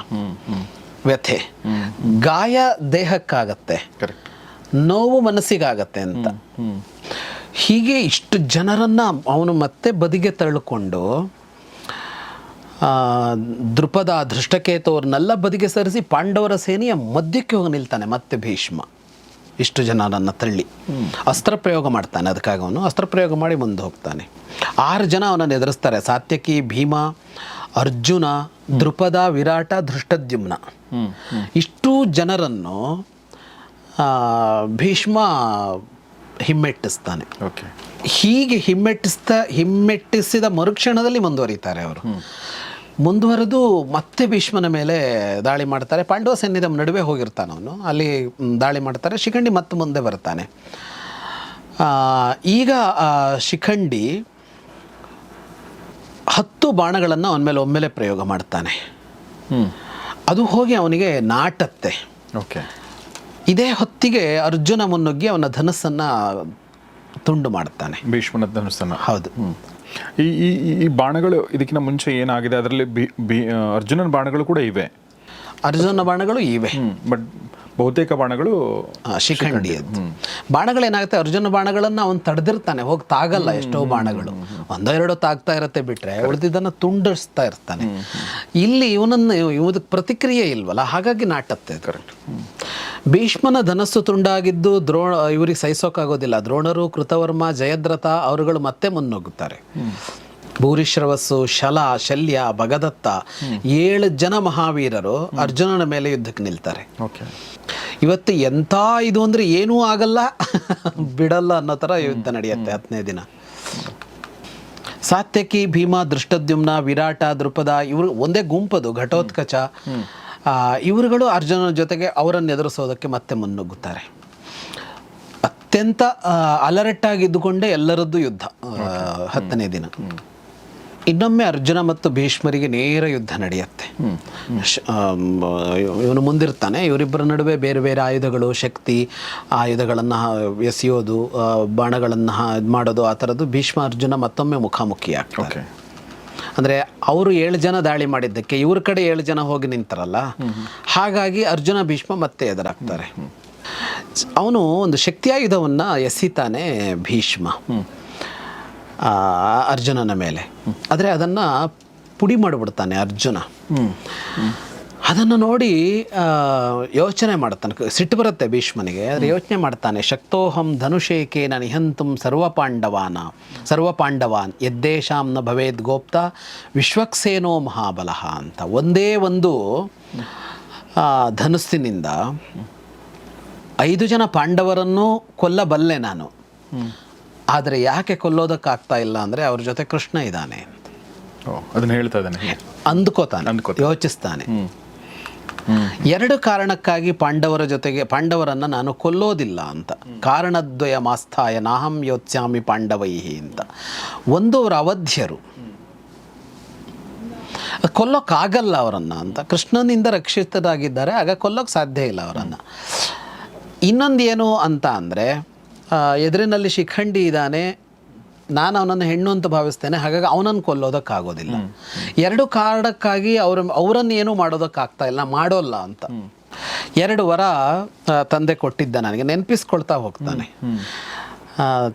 ವ್ಯಥೆ. ಗಾಯ ದೇಹಕ್ಕಾಗತ್ತೆ. ನೋವು ಮನಸ್ಸಿಗಾಗತ್ತೆ ಅಂತ. ಹೀಗೆ ಇಷ್ಟು ಜನರನ್ನ ಅವನು ಮತ್ತೆ ಬದಿಗೆ ತಳ್ಳಿಕೊಂಡು ಆ, ದೃಪದ ಧೃಷ್ಟಕೇತವ್ರನ್ನೆಲ್ಲ ಬದಿಗೆ ಸರಿಸಿ ಪಾಂಡವರ ಸೇನೆಯ ಮಧ್ಯಕ್ಕೆ ಹೋಗಿ ನಿಲ್ತಾನೆ ಮತ್ತೆ ಭೀಷ್ಮ. ಇಷ್ಟು ಜನರನ್ನು ತಳ್ಳಿ. ಅಸ್ತ್ರ ಪ್ರಯೋಗ ಮಾಡ್ತಾನೆ. ಅದಕ್ಕಾಗಿ ಅವನು ಅಸ್ತ್ರ ಪ್ರಯೋಗ ಮಾಡಿ ಮುಂದೆ ಹೋಗ್ತಾನೆ. ಆರು ಜನ ಅವನನ್ನು ಎದುರಿಸ್ತಾರೆ. ಸಾತ್ಯಕಿ ಭೀಮ ಅರ್ಜುನ ದೃಪದ ವಿರಾಟ ಧೃಷ್ಟದ್ಯುಮ್ನ. ಇಷ್ಟು ಜನರನ್ನು ಭೀಷ್ಮ ಹಿಮ್ಮೆಟ್ಟಿಸ್ತಾನೆ.
ಓಕೆ.
ಹೀಗೆ ಹಿಮ್ಮೆಟ್ಟಿಸ್ತಾ ಹಿಮ್ಮೆಟ್ಟಿಸಿದ ಮರುಕ್ಷಣದಲ್ಲಿ ಮುಂದುವರಿತಾರೆ ಅವರು. ಮುಂದುವರೆದು ಮತ್ತೆ ಭೀಷ್ಮನ ಮೇಲೆ ದಾಳಿ ಮಾಡ್ತಾರೆ. ಪಾಂಡವ ಸೈನ್ಯದ ನಡುವೆ ಹೋಗಿರ್ತಾನೆ ಅವನು. ಅಲ್ಲಿ ದಾಳಿ ಮಾಡ್ತಾರೆ. ಶಿಖಂಡಿ ಮತ್ತೆ ಮುಂದೆ ಬರ್ತಾನೆ. ಈಗ ಶಿಖಂಡಿ ಹತ್ತು ಬಾಣಗಳನ್ನು ಅವನ ಮೇಲೆ ಒಮ್ಮೆಲೆ ಪ್ರಯೋಗ ಮಾಡ್ತಾನೆ. ಅದು ಹೋಗಿ ಅವನಿಗೆ ನಾಟತ್ತೆ.
ಓಕೆ.
ಇದೇ ಹೊತ್ತಿಗೆ ಅರ್ಜುನ ಮುನ್ನುಗ್ಗಿ ಅವನ ಧನಸ್ಸನ್ನು ತುಂಡು ಮಾಡ್ತಾನೆ.
ಭೀಷ್ಮನ ಧನಸ್ಸನ್ನು.
ಹೌದು.
ಈ ಈ ಈ- ಈ ಬಾಣಗಳು ಇದಕ್ಕಿಂತ ಮುಂಚೆ ಏನಾಗಿದೆ? ಅದರಲ್ಲಿ ಬಿ ಬಿ ಅರ್ಜುನನ ಬಾಣಗಳು ಕೂಡ ಇವೆ.
ಅರ್ಜುನ ಬಾಣಗಳು ಇವೆ.
ಬಟ್ ಬಹುತೇಕ ಬಾಣಗಳು
ಶಿಖಂಡಿ ಬಾಣಗಳು ಬಾಣಗಳೇನಾಗುತ್ತೆ ಅರ್ಜುನ ಬಾಣಗಳನ್ನು ಅವನು ತಡೆದಿರ್ತಾನೆ ಹೋಗಿ ತಾಗಲ್ಲ ಎಷ್ಟೋ ಬಾಣಗಳು. ಒಂದೋ ಎರಡೋ ತಾಗ್ತಾ ಇರತ್ತೆ ಬಿಟ್ರೆ ಉಳಿದಿದ್ದನ್ನು ತುಂಡಿಸ್ತಾ ಇರ್ತಾನೆ. ಇಲ್ಲಿ ಇವನನ್ನು ಇವದಕ್ಕೆ ಪ್ರತಿಕ್ರಿಯೆ ಇಲ್ವಲ್ಲ ಹಾಗಾಗಿ ನಾಟತ್ತೆ ಕರೆಕ್ಟ್ ಭೀಷ್ಮನ ಧನಸ್ಸು ತುಂಡಾಗಿದ್ದು ದ್ರೋಣ ಇವರಿಗೆ ಸಹಿಸೋಕ್ಕಾಗೋದಿಲ್ಲ ದ್ರೋಣರು ಕೃತವರ್ಮ ಜಯದ್ರಥ ಅವರುಗಳು ಮತ್ತೆ ಮುನ್ನುಗ್ಗುತ್ತಾರೆ ಭೂರಿಶ್ರವಸ್ಸು ಶಲ ಶಲ್ಯ ಭಗದತ್ತ ಏಳು ಜನ ಮಹಾವೀರರು ಅರ್ಜುನನ ಮೇಲೆ ಯುದ್ಧಕ್ಕೆ ನಿಲ್ತಾರೆ.
ಓಕೆ
ಇವತ್ತು ಎಂಥ ಇದು ಅಂದರೆ ಏನೂ ಆಗಲ್ಲ. ಬಿಡಲ್ಲ ಅನ್ನೋ ಥರ ಯುದ್ಧ ನಡೆಯುತ್ತೆ ಹತ್ತನೇ ದಿನ. ಸಾತ್ಯಕಿ ಭೀಮ ದೃಷ್ಟದ್ಯುಮ್ನ ವಿರಾಟ ದೃಪದ ಇವರು ಒಂದೇ ಗುಂಪದು ಘಟೋತ್ಕಚ. ಇವರುಗಳು ಅರ್ಜುನನ ಜೊತೆಗೆ ಅವರನ್ನು ಎದುರಿಸೋದಕ್ಕೆ ಮತ್ತೆ ಮುನ್ನುಗ್ಗುತ್ತಾರೆ. ಅತ್ಯಂತ ಅಲರ್ಟಾಗಿದ್ದುಕೊಂಡೇ ಎಲ್ಲರದ್ದು ಯುದ್ಧ ಹತ್ತನೇ ದಿನ. ಇನ್ನೊಮ್ಮೆ ಅರ್ಜುನ ಮತ್ತು ಭೀಷ್ಮರಿಗೆ ನೇರ ಯುದ್ಧ ನಡೆಯುತ್ತೆ. ಇವನು ಮುಂದಿರ್ತಾನೆ. ಇವರಿಬ್ಬರ ನಡುವೆ ಬೇರೆ ಬೇರೆ ಆಯುಧಗಳು, ಶಕ್ತಿ, ಆಯುಧಗಳನ್ನು ಎಸೆಯೋದು ಬಾಣಗಳನ್ನು ಮಾಡೋದು, ಆ ಥರದ್ದು ಭೀಷ್ಮ, ಅರ್ಜುನ ಮತ್ತೊಮ್ಮೆ ಮುಖಾಮುಖಿ ಆಗ್ತಾರೆ. ಅಂದರೆ ಅವರು ಏಳು ಜನ ದಾಳಿ ಮಾಡಿದ್ದಕ್ಕೆ ಇವ್ರ ಕಡೆ ಏಳು ಜನ ಹೋಗಿ ನಿಂತಾರಲ್ಲ? ಹಾಗಾಗಿ ಅರ್ಜುನ, ಭೀಷ್ಮ ಮತ್ತೆ ಎದುರಾಗ್ತಾರೆ. ಅವನು ಒಂದು ಶಕ್ತಿಯಾಯುಧವನ್ನು ಎಸಿತಾನೆ ಭೀಷ್ಮ. ಅರ್ಜುನನ ಮೇಲೆ. ಆದರೆ ಅದನ್ನು ಪುಡಿ ಮಾಡಿಬಿಡ್ತಾನೆ ಅರ್ಜುನ. ಅದನ್ನು ನೋಡಿ ಯೋಚನೆ ಮಾಡ್ತಾನೆ. ಸಿಟ್ಟು ಬರುತ್ತೆ ಭೀಷ್ಮನಿಗೆ, ಆದರೆ ಯೋಚನೆ ಮಾಡ್ತಾನೆ, ಶಕ್ತೋಹಂ ಧನುಷೇಕೇನ ನಿಹಂತುಂ ಸರ್ವಪಾಂಡವಾನ, ಸರ್ವಪಾಂಡವಾನ್ ಪಾಂಡವಾನ್ ಯದ್ದೇಶಾಂನ ಭವೇದ್ ಗೋಪ್ತ, ವಿಶ್ವಕ್ಸೇನೋ ಮಹಾಬಲಃ ಅಂತ. ಒಂದೇ ಒಂದು ಧನುಸ್ಸಿನಿಂದ ಐದು ಜನ ಪಾಂಡವರನ್ನು ಕೊಲ್ಲಬಲ್ಲೆ ನಾನು. ಆದರೆ ಯಾಕೆ ಕೊಲ್ಲೋದಕ್ಕಾಗ್ತಾ ಇಲ್ಲ ಅಂದರೆ ಅವ್ರ ಜೊತೆ ಕೃಷ್ಣ ಇದ್ದಾನೆ.
ಅದನ್ನ ಹೇಳ್ತಾ ಇದ್ದಾನೆ
ಅಂದ್ಕೋತಾನೆ. ಯೋಚಿಸ್ತಾನೆ. ಎರಡು ಕಾರಣಕ್ಕಾಗಿ ಪಾಂಡವರ ಜೊತೆಗೆ ಪಾಂಡವರನ್ನ ನಾನು ಕೊಲ್ಲೋದಿಲ್ಲ ಅಂತ. ಕಾರಣದ್ವಯ ಮಾಸ್ಥಾಯ ನಾಹಂ ಯೋತ್ಸ್ಯಾಮಿ ಪಾಂಡವೈಹಿ ಅಂತ. ಒಂದು ಅವರ ಅವಧ್ಯರು. ಕೊಲ್ಲೋಕ್ಕಾಗಲ್ಲ ಅವರನ್ನ ಅಂತ. ಕೃಷ್ಣನಿಂದ ರಕ್ಷಿತರಾಗಿದ್ದಾರೆ ಆಗ ಕೊಲ್ಲೋಕೆ ಸಾಧ್ಯ ಇಲ್ಲ ಅವರನ್ನು. ಇನ್ನೊಂದು ಏನು ಅಂತ ಅಂದರೆ ಎದುರಿನಲ್ಲಿ ಶಿಖಂಡಿ ಇದ್ದಾನೆ ನಾನು ಅವನನ್ನು ಹೆಣ್ಣು ಅಂತ ಭಾವಿಸ್ತೇನೆ ಹಾಗಾಗಿ ಅವನನ್ನು ಕೊಲ್ಲೋದಕ್ಕಾಗೋದಿಲ್ಲ. ಎರಡು ಕಾರಣಕ್ಕಾಗಿ ಅವ್ರ ಅವರನ್ನು ಏನೂ ಮಾಡೋದಕ್ಕಾಗ್ತಾ ಇಲ್ಲ ಮಾಡೋಲ್ಲ ಅಂತ. ಎರಡು ವರ ತಂದೆ ಕೊಟ್ಟಿದ್ದ ನನಗೆ ನೆನಪಿಸ್ಕೊಳ್ತಾ ಹೋಗ್ತಾನೆ.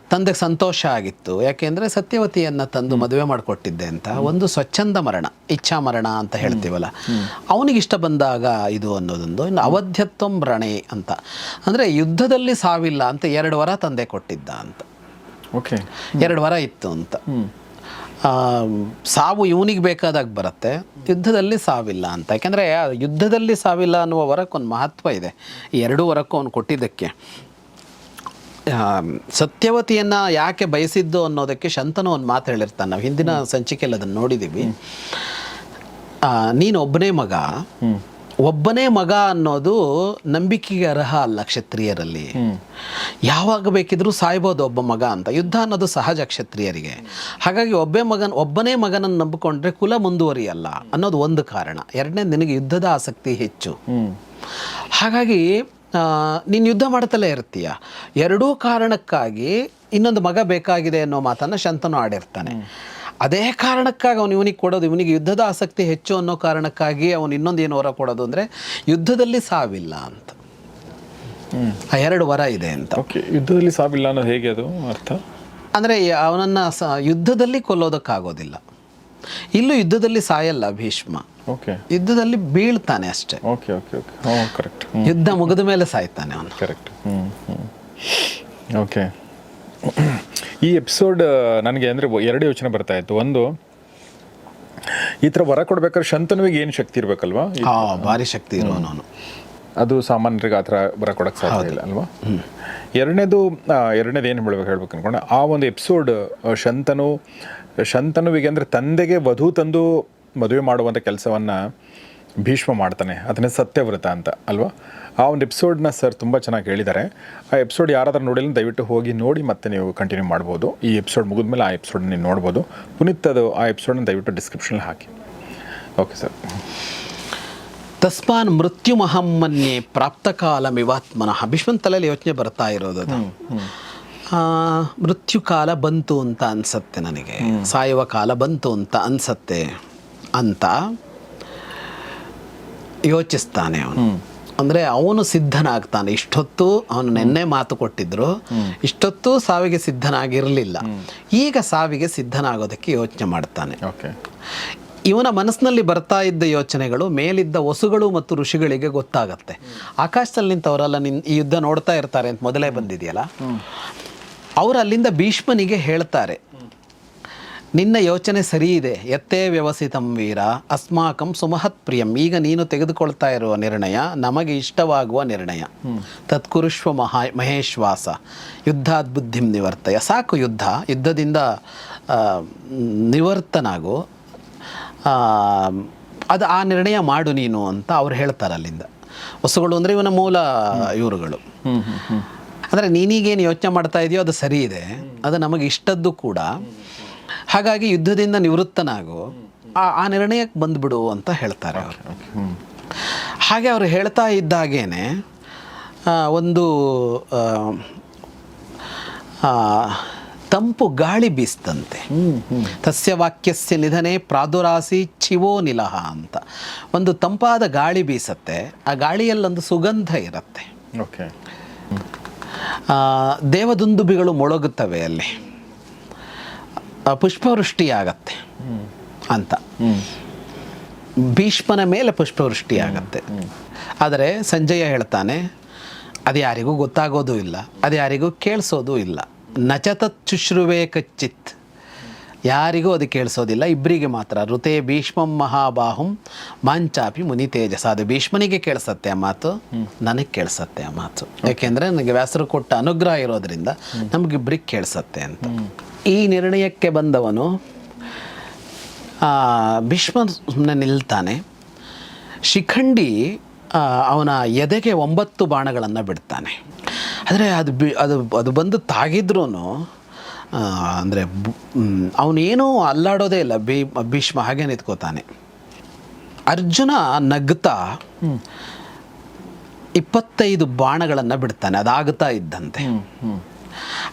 ತಂದೆಗೆ ಸಂತೋಷ ಆಗಿತ್ತು. ಯಾಕೆಂದರೆ ಸತ್ಯವತಿಯನ್ನು ತಂದು ಮದುವೆ ಮಾಡಿಕೊಟ್ಟಿದ್ದೆ ಅಂತ. ಒಂದು ಸ್ವಚ್ಛಂದ ಮರಣ ಇಚ್ಛಾ ಮರಣ ಅಂತ ಹೇಳ್ತೀವಲ್ಲ. ಅವನಿಗೆ ಇಷ್ಟ ಬಂದಾಗ ಇದು ಅನ್ನೋದೊಂದು. ಇನ್ನು ಅವಧ್ಯತ್ವಂ ರಣೆ ಅಂತ. ಅಂದರೆ ಯುದ್ಧದಲ್ಲಿ ಸಾವಿಲ್ಲ ಅಂತ ಎರಡು ವರ ತಂದೆ ಕೊಟ್ಟಿದ್ದ ಅಂತ.
ಓಕೆ.
ಎರಡು ವರ ಇತ್ತು ಅಂತ. ಸಾವು ಇವನಿಗೆ ಬೇಕಾದಾಗ ಬರುತ್ತೆ. ಯುದ್ಧದಲ್ಲಿ ಸಾವಿಲ್ಲ ಅಂತ. ಯಾಕೆಂದರೆ ಯುದ್ಧದಲ್ಲಿ ಸಾವಿಲ್ಲ ಅನ್ನುವ ವರಕ್ಕೊಂದು ಮಹತ್ವ ಇದೆ. ಈ ಎರಡೂ ವರಕ್ಕೂ ಅವನು ಕೊಟ್ಟಿದ್ದಕ್ಕೆ. ಸತ್ಯವತಿಯನ್ನು ಯಾಕೆ ಬಯಸಿದ್ದು ಅನ್ನೋದಕ್ಕೆ ಶಂತನು ಒಂದು ಮಾತು ಹೇಳಿರ್ತಾನೆ. ನಾವು ಹಿಂದಿನ ಸಂಚಿಕೆಯಲ್ಲಿ ಅದನ್ನು ನೋಡಿದ್ದೀವಿ ಆ, ನೀನು ಒಬ್ಬನೇ ಮಗ. ಒಬ್ಬನೇ ಮಗ ಅನ್ನೋದು ನಂಬಿಕೆಗೆ ಅರ್ಹ ಅಲ್ಲ ಕ್ಷತ್ರಿಯರಲ್ಲಿ. ಯಾವಾಗ ಬೇಕಿದ್ರೂ ಸಾಯ್ಬೋದು ಒಬ್ಬ ಮಗ ಅಂತ. ಯುದ್ಧ ಅನ್ನೋದು ಸಹಜ ಕ್ಷತ್ರಿಯರಿಗೆ. ಹಾಗಾಗಿ ಒಬ್ಬೇ ಮಗನ ಒಬ್ಬನೇ ಮಗನನ್ನು ನಂಬಿಕೊಂಡ್ರೆ ಕುಲ ಮುಂದುವರಿಯಲ್ಲ ಅನ್ನೋದು ಒಂದು ಕಾರಣ. ಎರಡನೇ ನಿನಗೆ ಯುದ್ಧದ ಆಸಕ್ತಿ ಹೆಚ್ಚು. ಹಾಗಾಗಿ ನೀನು ಯುದ್ಧ ಮಾಡ್ತಲೇ ಇರ್ತೀಯ. ಎರಡೂ ಕಾರಣಕ್ಕಾಗಿ ಇನ್ನೊಂದು ಮಗ ಬೇಕಾಗಿದೆ ಅನ್ನೋ ಮಾತನ್ನು ಶಂತನು ಆಡಿರ್ತಾನೆ. ಅದೇ ಕಾರಣಕ್ಕಾಗಿ ಅವನು ಇವನಿಗೆ ಕೊಡೋದು ಇವನಿಗೆ ಯುದ್ಧದ ಆಸಕ್ತಿ ಹೆಚ್ಚು ಅನ್ನೋ ಕಾರಣಕ್ಕಾಗಿ ಅವನು ಇನ್ನೊಂದು ಏನು ವರ ಕೊಡೋದು ಅಂದರೆ ಯುದ್ಧದಲ್ಲಿ ಸಾವಿಲ್ಲ ಅಂತ. ಆ ಎರಡು ವರ ಇದೆ ಅಂತ.
ಓಕೆ ಯುದ್ಧದಲ್ಲಿ ಸಾವಿಲ್ಲ ಅನ್ನೋದು ಹೇಗೆ ಅದು ಅರ್ಥ?
ಅಂದರೆ ಅವನನ್ನು ಸ ಯುದ್ಧದಲ್ಲಿ ಕೊಲ್ಲೋದಕ್ಕಾಗೋದಿಲ್ಲ. ಇಲ್ಲೂ ಯುದ್ಧದಲ್ಲಿ ಸಾಯಲ್ಲ ಭೀಷ್ಮ.
ಓಕೆ
ಯುದ್ಧದಲ್ಲಿ ಬೀಳ್ತಾನೆ ಅಷ್ಟೇ.
ಓಕೆ ಓಕೆ ಓಕೆ ಹ್ಞೂ ಕರೆಕ್ಟ್
ಯುದ್ಧ ಮುಗಿದ ಮೇಲೆ ಸಾಯ್ತಾನೆ ಅವನು.
ಓಕೆ ಈ ಎಪಿಸೋಡ್ ನನಗೆ ಅಂದರೆ ಎರಡು ಯೋಚನೆ ಬರ್ತಾ ಇತ್ತು. ಒಂದು ಈ ಥರ ವರ ಕೊಡ್ಬೇಕಾದ್ರೆ ಶಂತನುವಿಗೆ ಏನು ಶಕ್ತಿ ಇರಬೇಕಲ್ವಾ?
ಭಾರಿ ಶಕ್ತಿ ಇರೋನು ಅವನು.
ಅದು ಸಾಮಾನ್ಯರಿಗೆ ಆ ಥರ ಬರ ಕೊಡಕ್ಕೆ ಸಾಧ್ಯ ಇಲ್ಲ ಅಲ್ವಾ? ಎರಡನೇದು ಎರಡನೇದು ಏನು ಹೇಳ್ಬೇಕು ಹೇಳ್ಬೇಕು ಅನ್ಕೊಂಡೆ. ಆ ಒಂದು ಎಪಿಸೋಡ್ ಶಂತನು ಶಂತನುವಿಗೆ ಅಂದರೆ ತಂದೆಗೆ ವಧು ತಂದು ಮದುವೆ ಮಾಡುವಂಥ ಕೆಲಸವನ್ನು ಭೀಷ್ಮ ಮಾಡ್ತಾನೆ. ಅದನ್ನೇ ಸತ್ಯವ್ರತ ಅಂತ ಅಲ್ವಾ? ಆ ಒಂದು ಎಪಿಸೋಡ್ನ ಸರ್ ತುಂಬ ಚೆನ್ನಾಗಿ ಹೇಳಿದ್ದಾರೆ. ಆ ಎಪಿಸೋಡ್ ಯಾರಾದರೂ ನೋಡಿಲ್ಲ ದಯವಿಟ್ಟು ಹೋಗಿ ನೋಡಿ ಮತ್ತೆ ನೀವು ಕಂಟಿನ್ಯೂ ಮಾಡ್ಬೋದು. ಈ ಎಪಿಸೋಡ್ ಮುಗಿದ್ಮೇಲೆ ಆ ಎಪಿಸೋಡ್ ನೀವು ನೋಡ್ಬೋದು. ಪುನೀತ್ ಅದು ಆ ಎಪಿಸೋಡ್ನ ದಯವಿಟ್ಟು ಡಿಸ್ಕ್ರಿಪ್ಷನಲ್ಲಿ ಹಾಕಿ. Okay sir
ತಸ್ಮಾನ್ ಮೃತ್ಯುಮಹಮ್ಮನ್ಯೇ ಪ್ರಾಪ್ತಕಾಲಮಿವಾತ್ಮನಃ. ಭೀಷ್ಮನ್ ತಲೆಯಲ್ಲಿ ಯೋಚನೆ ಬರ್ತಾ ಇರೋದು ಅದು. ಮೃತ್ಯು ಕಾಲ ಬಂತು ಅಂತ ಅನ್ಸತ್ತೆ ನನಗೆ. ಸಾಯುವ ಕಾಲ ಬಂತು ಅಂತ ಅನ್ಸತ್ತೆ ಅಂತ ಯೋಚಿಸ್ತಾನೆ ಅವನು. ಅಂದರೆ ಅವನು ಸಿದ್ಧನಾಗ್ತಾನೆ. ಇಷ್ಟೊತ್ತು ಅವನು ನಿನ್ನೆ ಮಾತು ಕೊಟ್ಟಿದ್ರು. ಇಷ್ಟೊತ್ತು ಸಾವಿಗೆ ಸಿದ್ಧನಾಗಿರಲಿಲ್ಲ. ಈಗ ಸಾವಿಗೆ ಸಿದ್ಧನಾಗೋದಕ್ಕೆ ಯೋಚನೆ ಮಾಡ್ತಾನೆ.
ಓಕೆ.
ಇವನ ಮನಸ್ಸಿನಲ್ಲಿ ಬರ್ತಾ ಇದ್ದ ಯೋಚನೆಗಳು ಮೇಲಿದ್ದ ವಸುಗಳು ಮತ್ತು ಋಷಿಗಳಿಗೆ ಗೊತ್ತಾಗತ್ತೆ. ಆಕಾಶದಲ್ಲಿ ನಿಂತವರೆಲ್ಲ ನಿನ್ ಈ ಯುದ್ಧ ನೋಡ್ತಾ ಇರ್ತಾರೆ ಅಂತ ಮೊದಲೇ ಬಂದಿದೆಯಲ್ಲ? ಅವರು ಅಲ್ಲಿಂದ ಭೀಷ್ಮನಿಗೆ ಹೇಳ್ತಾರೆ ನಿನ್ನ ಯೋಚನೆ ಸರಿ ಇದೆ. ಎತ್ತೇ ವ್ಯವಸಿತಂ ವೀರ. ಅಸ್ಮಾಕಂ ಸುಮಹತ್ ಪ್ರಿಯಂ. ಈಗ ನೀನು ತೆಗೆದುಕೊಳ್ತಾ ಇರುವ ನಿರ್ಣಯ ನಮಗೆ ಇಷ್ಟವಾಗುವ ನಿರ್ಣಯ. ತತ್ಕುರುಷ್ವ ಮಹಾ ಮಹೇಶ್ವಾಸ. ಯುದ್ಧಾದ್ ಬುದ್ಧಿಂ ನಿವರ್ತಯ. ಸಾಕು ಯುದ್ಧ. ಯುದ್ಧದಿಂದ ನಿವರ್ತನಾಗು. ಅದು ಆ ನಿರ್ಣಯ ಮಾಡು ನೀನು ಅಂತ ಅವ್ರು ಹೇಳ್ತಾರೆ ಅಲ್ಲಿಂದ. ವಸ್ತುಗಳು ಅಂದರೆ ಇವನ ಮೂಲ ಇವರುಗಳು. ಅಂದರೆ ನೀನೀಗೇನು ಯೋಚನೆ ಮಾಡ್ತಾ ಇದೆಯೋ ಅದು ಸರಿ ಇದೆ. ಅದು ನಮಗೆ ಇಷ್ಟದ್ದು ಕೂಡ. ಹಾಗಾಗಿ ಯುದ್ಧದಿಂದ ನಿವೃತ್ತನಾಗು. ಆ ಆ ನಿರ್ಣಯಕ್ಕೆ ಬಂದುಬಿಡು ಅಂತ ಹೇಳ್ತಾರೆ ಅವರು. ಹಾಗೆ ಅವರು ಹೇಳ್ತಾ ಇದ್ದಾಗೇನೆ ಒಂದು ತಂಪು ಗಾಳಿ ಬೀಸ್ತಂತೆ. ತಸ್ಯ ವಾಕ್ಯಸ್ಯ ನಿಧನೆ ಪ್ರಾದುರಾಸಿ ಚಿವೋ ನಿಲಹ ಅಂತ. ಒಂದು ತಂಪಾದ ಗಾಳಿ ಬೀಸತ್ತೆ. ಆ ಗಾಳಿಯಲ್ಲೊಂದು ಸುಗಂಧ ಇರುತ್ತೆ.
ಓಕೆ
ದೇವದುಂದುಬಿಗಳು ಮೊಳಗುತ್ತವೆ ಅಲ್ಲಿ. ಪುಷ್ಪವೃಷ್ಟಿಯಾಗತ್ತೆ ಅಂತ. ಭೀಷ್ಮನ ಮೇಲೆ ಪುಷ್ಪವೃಷ್ಟಿ ಆಗತ್ತೆ ಆದರೆ ಸಂಜಯ ಹೇಳ್ತಾನೆ, ಅದು ಯಾರಿಗೂ ಗೊತ್ತಾಗೋದೂ ಇಲ್ಲ, ಅದು ಯಾರಿಗೂ ಕೇಳಿಸೋದೂ ಇಲ್ಲ. ನಚತತ್ ಶುಶ್ರುವೆ ಕಚ್ಚಿತ್. ಯಾರಿಗೂ ಅದು ಕೇಳಿಸೋದಿಲ್ಲ. ಇಬ್ಬರಿಗೆ ಮಾತ್ರ. ಋತೆ ಭೀಷ್ಮಂ ಮಹಾಬಾಹುಂ ಮಾಂಚಾಪಿ ಮುನಿ ತೇಜಸ. ಅದು ಭೀಷ್ಮನಿಗೆ ಕೇಳಿಸತ್ತೆ ಆ ಮಾತು. ನನಗೆ ಕೇಳಿಸತ್ತೆ ಆ ಮಾತು. ಯಾಕೆಂದರೆ ನನಗೆ ವ್ಯಾಸರು ಕೊಟ್ಟ ಅನುಗ್ರಹ ಇರೋದ್ರಿಂದ ನಮಗಿಬ್ಬರಿಗೆ ಕೇಳಿಸತ್ತೆ ಅಂತ. ಈ ನಿರ್ಣಯಕ್ಕೆ ಬಂದವನು ಭೀಷ್ಮ ಸುಮ್ಮನೆ ನಿಲ್ತಾನೆ. ಶಿಖಂಡಿ ಅವನ ಎದೆಗೆ ಒಂಬತ್ತು ಬಾಣಗಳನ್ನು ಬಿಡ್ತಾನೆ. ಆದರೆ ಅದು ಬಿ ಅದು ಅದು ಬಂದು ತಾಗಿದ್ರೂ ಅಂದರೆ ಅವನೇನೂ ಅಲ್ಲಾಡೋದೇ ಇಲ್ಲ. ಭೀ ಭೀಷ್ಮ ಹಾಗೆ ನಿಂತ್ಕೋತಾನೆ. ಅರ್ಜುನ ನಗ್ತಾ ಇಪ್ಪತ್ತೈದು ಬಾಣಗಳನ್ನು ಬಿಡ್ತಾನೆ. ಅದಾಗ್ತಾ ಇದ್ದಂತೆ.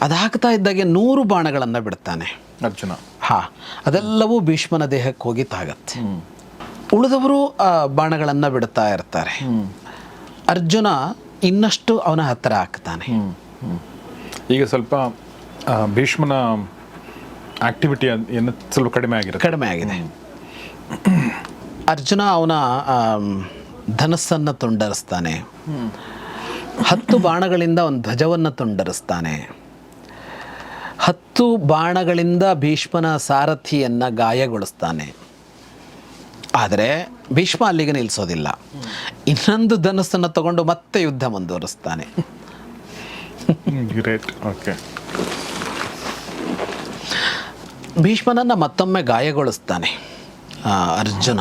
ಅದಾಗ್ತಾ ಇದ್ದಾಗೆ ನೂರು ಬಾಣಗಳನ್ನು ಬಿಡ್ತಾನೆ.
ಅರ್ಜುನ.
ಹಾ ಅದೆಲ್ಲವೂ ಭೀಷ್ಮನ ದೇಹಕ್ಕೆ ಹೋಗಿ ತಾಗತ್ತೆ ಉಳಿದವರು ಆ ಬಾಣಗಳನ್ನು ಬಿಡ್ತಾ ಇರ್ತಾರೆ. ಅರ್ಜುನ ಇನ್ನಷ್ಟು ಅವನ ಹತ್ತಿರ ಹಾಕ್ತಾನೆ
ಈಗ ಸ್ವಲ್ಪ ಭೀಷ್ಮನ ಆಕ್ಟಿವಿಟಿ ಏನು ಸ್ವಲ್ಪ ಕಡಿಮೆ ಆಗಿದೆ
ಕಡಿಮೆ ಆಗಿದೆ. ಅರ್ಜುನ ಅವನ ಧನಸ್ಸನ್ನು ತುಂಡರಿಸ್ತಾನೆ. ಹತ್ತು ಬಾಣಗಳಿಂದ ಒಂದು ಧ್ವಜವನ್ನು ತುಂಡರಿಸ್ತಾನೆ. ಹತ್ತು ಬಾಣಗಳಿಂದ ಭೀಷ್ಮನ ಸಾರಥಿಯನ್ನು ಗಾಯಗೊಳಿಸ್ತಾನೆ. ಆದರೆ ಭೀಷ್ಮ ಅಲ್ಲಿಗೆ ನಿಲ್ಲಿಸೋದಿಲ್ಲ ಇನ್ನೊಂದು ಧನಸ್ಸನ್ನು ತಗೊಂಡು ಮತ್ತೆ ಯುದ್ಧ ಮುಂದುವರಿಸ್ತಾನೆ.
ಗ್ರೇಟ್ ಓಕೆ
ಭೀಷ್ಮನನ್ನು ಮತ್ತೊಮ್ಮೆ ಗಾಯಗೊಳಿಸ್ತಾನೆ ಅರ್ಜುನ.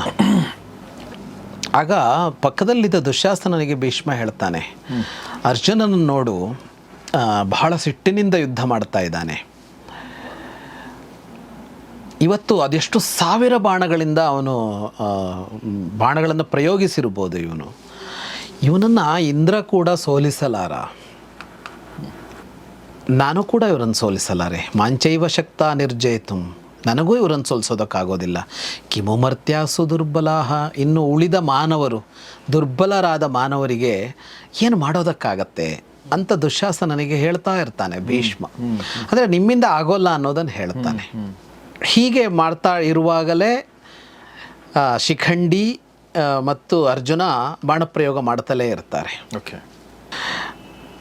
ಆಗ ಪಕ್ಕದಲ್ಲಿದ್ದ ದುಶ್ಯಾಸನನಿಗೆ ಭೀಷ್ಮ ಹೇಳ್ತಾನೆ ಅರ್ಜುನನ ನೋಡು ಬಹಳ ಸಿಟ್ಟಿನಿಂದ ಯುದ್ಧ ಮಾಡ್ತಾ ಇದ್ದಾನೆ. ಇವತ್ತು ಅದೆಷ್ಟು ಸಾವಿರ ಬಾಣಗಳಿಂದ ಅವನು ಬಾಣಗಳನ್ನು ಪ್ರಯೋಗಿಸಿರ್ಬೋದು ಇವನು. ಇವನನ್ನು ಇಂದ್ರ ಕೂಡ ಸೋಲಿಸಲಾರ. ನಾನು ಕೂಡ ಇವರನ್ನು ಸೋಲಿಸಲಾರೆ ಮಾಂಚೈವ ಶಕ್ತ ನಿರ್ಜಯಿತು ನನಗೂ ಇವರನ್ನು ಸೋಲಿಸೋದಕ್ಕಾಗೋದಿಲ್ಲ. ಕಿಮುಮರ್ತ್ಯಾಸು ದುರ್ಬಲಾಹ. ಇನ್ನು ಉಳಿದ ಮಾನವರು ದುರ್ಬಲರಾದ ಮಾನವರಿಗೆ ಏನು ಮಾಡೋದಕ್ಕಾಗತ್ತೆ ಅಂತ ದುಶ್ಯಾಸನನಿಗೆ ಹೇಳ್ತಾ ಇರ್ತಾನೆ ಭೀಷ್ಮ. ಅಂದರೆ ನಿಮ್ಮಿಂದ ಆಗೋಲ್ಲ ಅನ್ನೋದನ್ನು ಹೇಳ್ತಾನೆ. ಹೀಗೆ ಮಾಡ್ತಾ ಇರುವಾಗಲೇ ಶಿಖಂಡಿ ಮತ್ತು ಅರ್ಜುನ ಬಾಣಪ್ರಯೋಗ ಮಾಡ್ತಲೇ ಇರ್ತಾರೆ.
ಓಕೆ.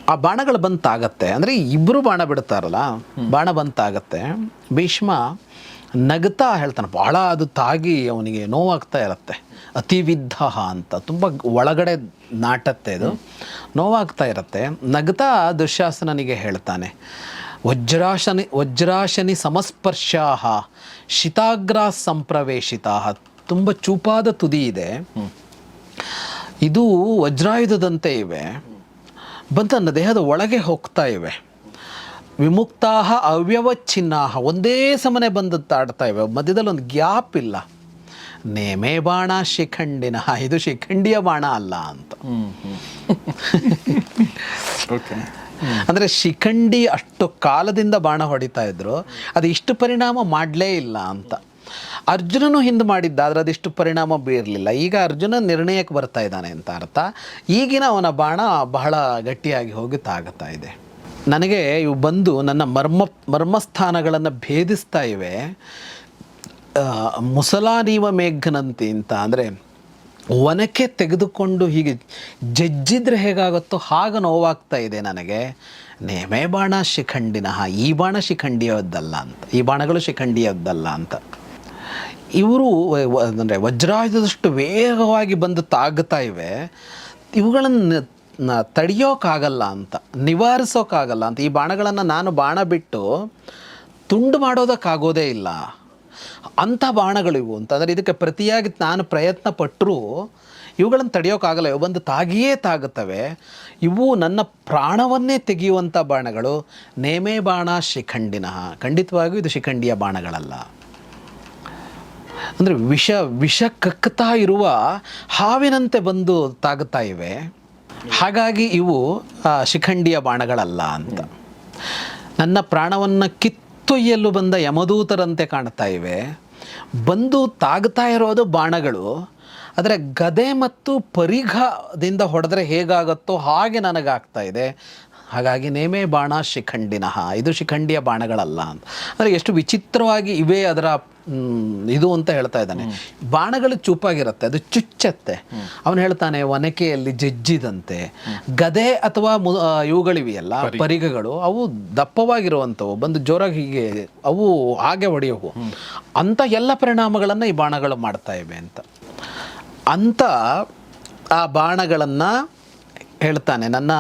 ಆ ಬಾಣಗಳು ಬಂತಾಗತ್ತೆ. ಅಂದರೆ ಇಬ್ಬರು ಬಾಣ ಬಿಡ್ತಾರಲ್ಲ ಬಾಣ ಬಂತಾಗತ್ತೆ. ಭೀಷ್ಮ ನಗ್ತಾ ಹೇಳ್ತಾನೆ ಬಹಳ ಅದು ತಾಗಿ ಅವನಿಗೆ ನೋವಾಗ್ತಾ ಇರತ್ತೆ. ಅತಿವಿದ್ಧ ಅಂತ. ತುಂಬ ಒಳಗಡೆ ನಾಟತ್ತೆ ಇದು. ನೋವಾಗ್ತಾ ಇರತ್ತೆ. ನಗ್ತಾ ದುಶ್ಯಾಸನನಿಗೆ ಹೇಳ್ತಾನೆ ವಜ್ರಾಶನಿ ವಜ್ರಾಶನಿ ಸಮಸ್ಪರ್ಶಾ ಶಿತಾಗ್ರ ಸಂಪ್ರವೇಶಿತಾ ತುಂಬ ಚೂಪಾದ ತುದಿ ಇದೆ. ಇದು ವಜ್ರಾಯುಧದಂತೆ ಇವೆ. ಬಂದು ನನ್ನ ದೇಹದ ಒಳಗೆ ಹೋಗ್ತಾ ಇವೆ. ವಿಮುಕ್ತಾ ಅವ್ಯವಚ್ಛಿನ್ನಾಹ ಒಂದೇ ಸಮನೆ ಬಂದು ಆಡ್ತಾ ಇವೆ. ಮಧ್ಯದಲ್ಲಿ ಒಂದು ಗ್ಯಾಪ್ ಇಲ್ಲ. ನೇಮೆ ಬಾಣ ಶಿಖಂಡಿನ. ಇದು ಶಿಖಂಡಿಯ ಬಾಣ ಅಲ್ಲ ಅಂತ.
ಓಕೆ
ಅಂದರೆ ಶಿಖಂಡಿ ಅಷ್ಟು ಕಾಲದಿಂದ ಬಾಣ ಹೊಡಿತಾ ಇದ್ರು. ಅದು ಇಷ್ಟು ಪರಿಣಾಮ ಮಾಡಲೇ ಇಲ್ಲ ಅಂತ. ಅರ್ಜುನನು ಹಿಂದೆ ಮಾಡಿದ್ದ, ಆದರೆ ಅದಿಷ್ಟು ಪರಿಣಾಮ ಬೀರಲಿಲ್ಲ. ಈಗ ಅರ್ಜುನ ನಿರ್ಣಯಕ್ಕೆ ಬರ್ತಾ ಇದ್ದಾನೆ ಅಂತ ಅರ್ಥ. ಈಗಿನ ಅವನ ಬಾಣ ಬಹಳ ಗಟ್ಟಿಯಾಗಿ ಹೋಗಿ ತಾಗುತ್ತಾ ಇದೆ. ನನಗೆ ಇವು ಬಂದು ನನ್ನ ಮರ್ಮ, ಮರ್ಮಸ್ಥಾನಗಳನ್ನು ಭೇದಿಸ್ತಾ ಇವೆ. ಮುಸಲಾನೀವ ಮೇಘನಂತಿ ಅಂತ ಅಂದರೆ ಒನಕೆ ತೆಗೆದುಕೊಂಡು ಹೀಗೆ ಜಜ್ಜಿದ್ರೆ ಹೇಗಾಗುತ್ತೋ ಹಾಗೆ ನೋವಾಗ್ತಾ ಇದೆ ನನಗೆ. ನೇಮೇ ಬಾಣ ಶಿಖಂಡಿನಃ ಈ ಬಾಣ ಶಿಖಂಡಿಯದ್ದಲ್ಲ ಅಂತ, ಈ ಬಾಣಗಳು ಶಿಖಂಡಿಯದ್ದಲ್ಲ ಅಂತ. ಇವರು ಅಂದರೆ ವಜ್ರಾಯುಧದಷ್ಟು ವೇಗವಾಗಿ ಬಂದು ತಾಗ್ತಾ ಇವೆ. ಇವುಗಳನ್ನು ತಡೆಯೋಕ್ಕಾಗಲ್ಲ ಅಂತ ನಿವಾರಿಸೋಕ್ಕಾಗಲ್ಲ ಅಂತ. ಈ ಬಾಣಗಳನ್ನು ನಾನು ಬಾಣ ಬಿಟ್ಟು ತುಂಡು ಮಾಡೋದಕ್ಕಾಗೋದೇ ಇಲ್ಲ. ಅಂಥ ಬಾಣಗಳು ಇವು ಅಂತ. ಅಂದರೆ ಇದಕ್ಕೆ ಪ್ರತಿಯಾಗಿ ನಾನು ಪ್ರಯತ್ನ ಪಟ್ಟರೂ ಇವುಗಳನ್ನು ತಡೆಯೋಕ್ಕಾಗಲ್ಲ ಇವು ಬಂದು ತಾಗಿಯೇ ತಾಗುತ್ತವೆ. ಇವು ನನ್ನ ಪ್ರಾಣವನ್ನೇ ತೆಗೆಯುವಂಥ ಬಾಣಗಳು. ನೇಮೇ ಬಾಣ ಶಿಖಂಡಿನಃ. ಖಂಡಿತವಾಗಿಯೂ ಇದು ಶಿಖಂಡಿಯ ಬಾಣಗಳಲ್ಲ. ಅಂದರೆ ವಿಷ ವಿಷ ಕಕ್ಕುತ್ತಾ ಇರುವ ಹಾವಿನಂತೆ ಬಂದು ತಾಗುತ್ತಾ ಇವೆ. ಹಾಗಾಗಿ ಇವು ಶಿಖಂಡಿಯ ಬಾಣಗಳಲ್ಲ ಅಂತ. ನನ್ನ ಪ್ರಾಣವನ್ನು ಕಿತ್ತೊಯ್ಯಲು ಬಂದ ಯಮದೂತರಂತೆ ಕಾಣ್ತಾ ಇವೆ. ಬಂದು ತಾಗ್ತಾ ಇರೋದು ಬಾಣಗಳು. ಆದರೆ ಗದೆ ಮತ್ತು ಪರಿಘದಿಂದ ಹೊಡೆದ್ರೆ ಹೇಗಾಗುತ್ತೋ ಹಾಗೆ ನನಗಾಗ್ತಾ ಇದೆ. ಹಾಗಾಗಿ ನೇಮೇ ಬಾಣ ಶಿಖಂಡಿನಃ. ಇದು ಶಿಖಂಡಿಯ ಬಾಣಗಳಲ್ಲ ಅಂತ. ಅಂದರೆ ಎಷ್ಟು ವಿಚಿತ್ರವಾಗಿ ಇವೆ ಅದರ ಇದು ಅಂತ ಹೇಳ್ತಾ ಇದ್ದಾನೆ. ಬಾಣಗಳು ಚೂಪಾಗಿರುತ್ತೆ ಅದು ಚುಚ್ಚತ್ತೆ. ಅವನು ಹೇಳ್ತಾನೆ ಒನಕೆಯಲ್ಲಿ ಜಜ್ಜಿದಂತೆ. ಗದೆ ಅಥವಾ ಇವುಗಳಿವೆಯಲ್ಲ ಪರಿಗಗಳು ಅವು ದಪ್ಪವಾಗಿರುವಂಥವು ಬಂದು ಜೋರಾಗಿ ಹೀಗೆ ಅವು ಹಾಗೆ ಹೊಡೆಯವು ಅಂಥ ಎಲ್ಲ ಪರಿಣಾಮಗಳನ್ನು ಈ ಬಾಣಗಳು ಮಾಡ್ತಾ ಇವೆ ಅಂತ. ಅಂಥ ಆ ಬಾಣಗಳನ್ನು ಹೇಳ್ತಾನೆ, ನನ್ನ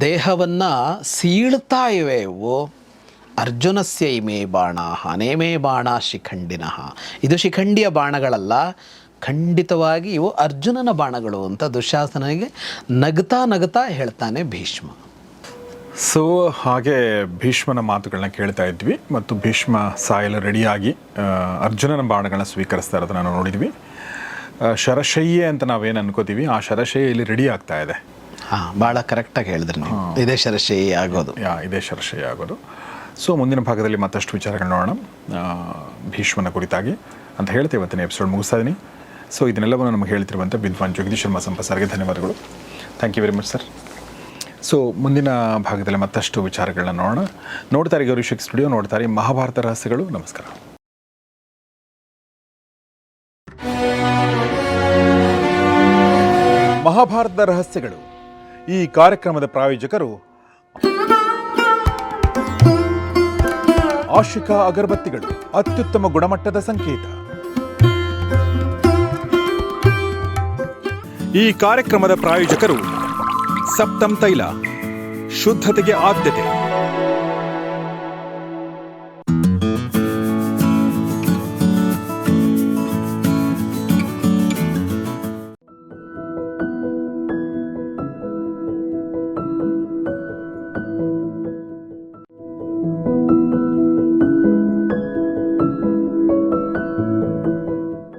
ದೇಹವನ್ನು ಸೀಳ್ತಾ ಇವೆ ಅರ್ಜುನಸ್ಯ ಇಮೇ ಬಾಣ ನೇಮೇ ಬಾಣ ಶಿಖಂಡಿನಃ. ಇದು ಶಿಖಂಡಿಯ ಬಾಣಗಳಲ್ಲ, ಖಂಡಿತವಾಗಿ ಇವು ಅರ್ಜುನನ ಬಾಣಗಳು ಅಂತ ದುಶಾಸನಿಗೆ ನಗ್ತಾ ನಗ್ತಾ ಹೇಳ್ತಾನೆ ಭೀಷ್ಮ.
ಸೊ ಹಾಗೆ ಭೀಷ್ಮನ ಮಾತುಗಳನ್ನ ಕೇಳ್ತಾ ಇದ್ವಿ ಮತ್ತು ಭೀಷ್ಮ ಸಾಯಲು ರೆಡಿಯಾಗಿ ಅರ್ಜುನನ ಬಾಣಗಳನ್ನ ಸ್ವೀಕರಿಸ್ತಾ ಇರೋದನ್ನ ನಾವು ನೋಡಿದ್ವಿ. ಶರಶಯ್ಯೆ ಅಂತ ನಾವೇನು ಅನ್ಕೋತೀವಿ, ಆ ಶರಶಯ್ಯಲ್ಲಿ ರೆಡಿ ಆಗ್ತಾ ಇದೆ.
ಭಾಳ ಕರೆಕ್ಟಾಗಿ ಹೇಳಿದ್ರಿ ನೀವು. ಇದೇ ಶರಶಿ ಆಗೋದು.
ಯಾ ಇದೇ ಶರಶಯ್ಯ ಆಗೋದು. ಸೊ ಮುಂದಿನ ಭಾಗದಲ್ಲಿ ಮತ್ತಷ್ಟು ವಿಚಾರಗಳು ನೋಡೋಣ. ಭೀಷ್ಮನ ಕುರಿತಾಗಿ ಅಂತ ಹೇಳ್ತೇವೆ ಇವತ್ತಿನ ಎಪಿಸೋಡ್ ಮುಗಿಸ್ತಾ ಇದ್ದೀನಿ ಸೊ ಇದನ್ನೆಲ್ಲವನ್ನು ನಮಗೆ ಹೇಳ್ತಿರುವಂಥ ವಿದ್ವಾನ್ ಜಗದೀಶ್ ಶರ್ಮಾ ಸಂಪ ಸರ್ಗೆ ಧನ್ಯವಾದಗಳು. Thank you very much sir so ಮುಂದಿನ ಭಾಗದಲ್ಲಿ ಮತ್ತಷ್ಟು ವಿಚಾರಗಳನ್ನ ನೋಡೋಣ. ನೋಡ್ತಾರೆ ಗೌರಿಶಕ್ ಸ್ಟುಡಿಯೋ ನೋಡ್ತಾರೆ ಮಹಾಭಾರತ ರಹಸ್ಯಗಳು. ನಮಸ್ಕಾರ. ಮಹಾಭಾರತದ ರಹಸ್ಯಗಳು. ಈ ಕಾರ್ಯಕ್ರಮದ ಪ್ರಾಯೋಜಕರು ಆಶಿಕಾ ಅಗರಬತ್ತಿಗಳು, ಅತ್ಯುತ್ತಮ ಗುಣಮಟ್ಟದ ಸಂಕೇತ. ಈ ಕಾರ್ಯಕ್ರಮದ ಪ್ರಾಯೋಜಕರು ಸಪ್ತಂ ತೈಲ, ಶುದ್ಧತೆಗೆ ಆದ್ಯತೆ.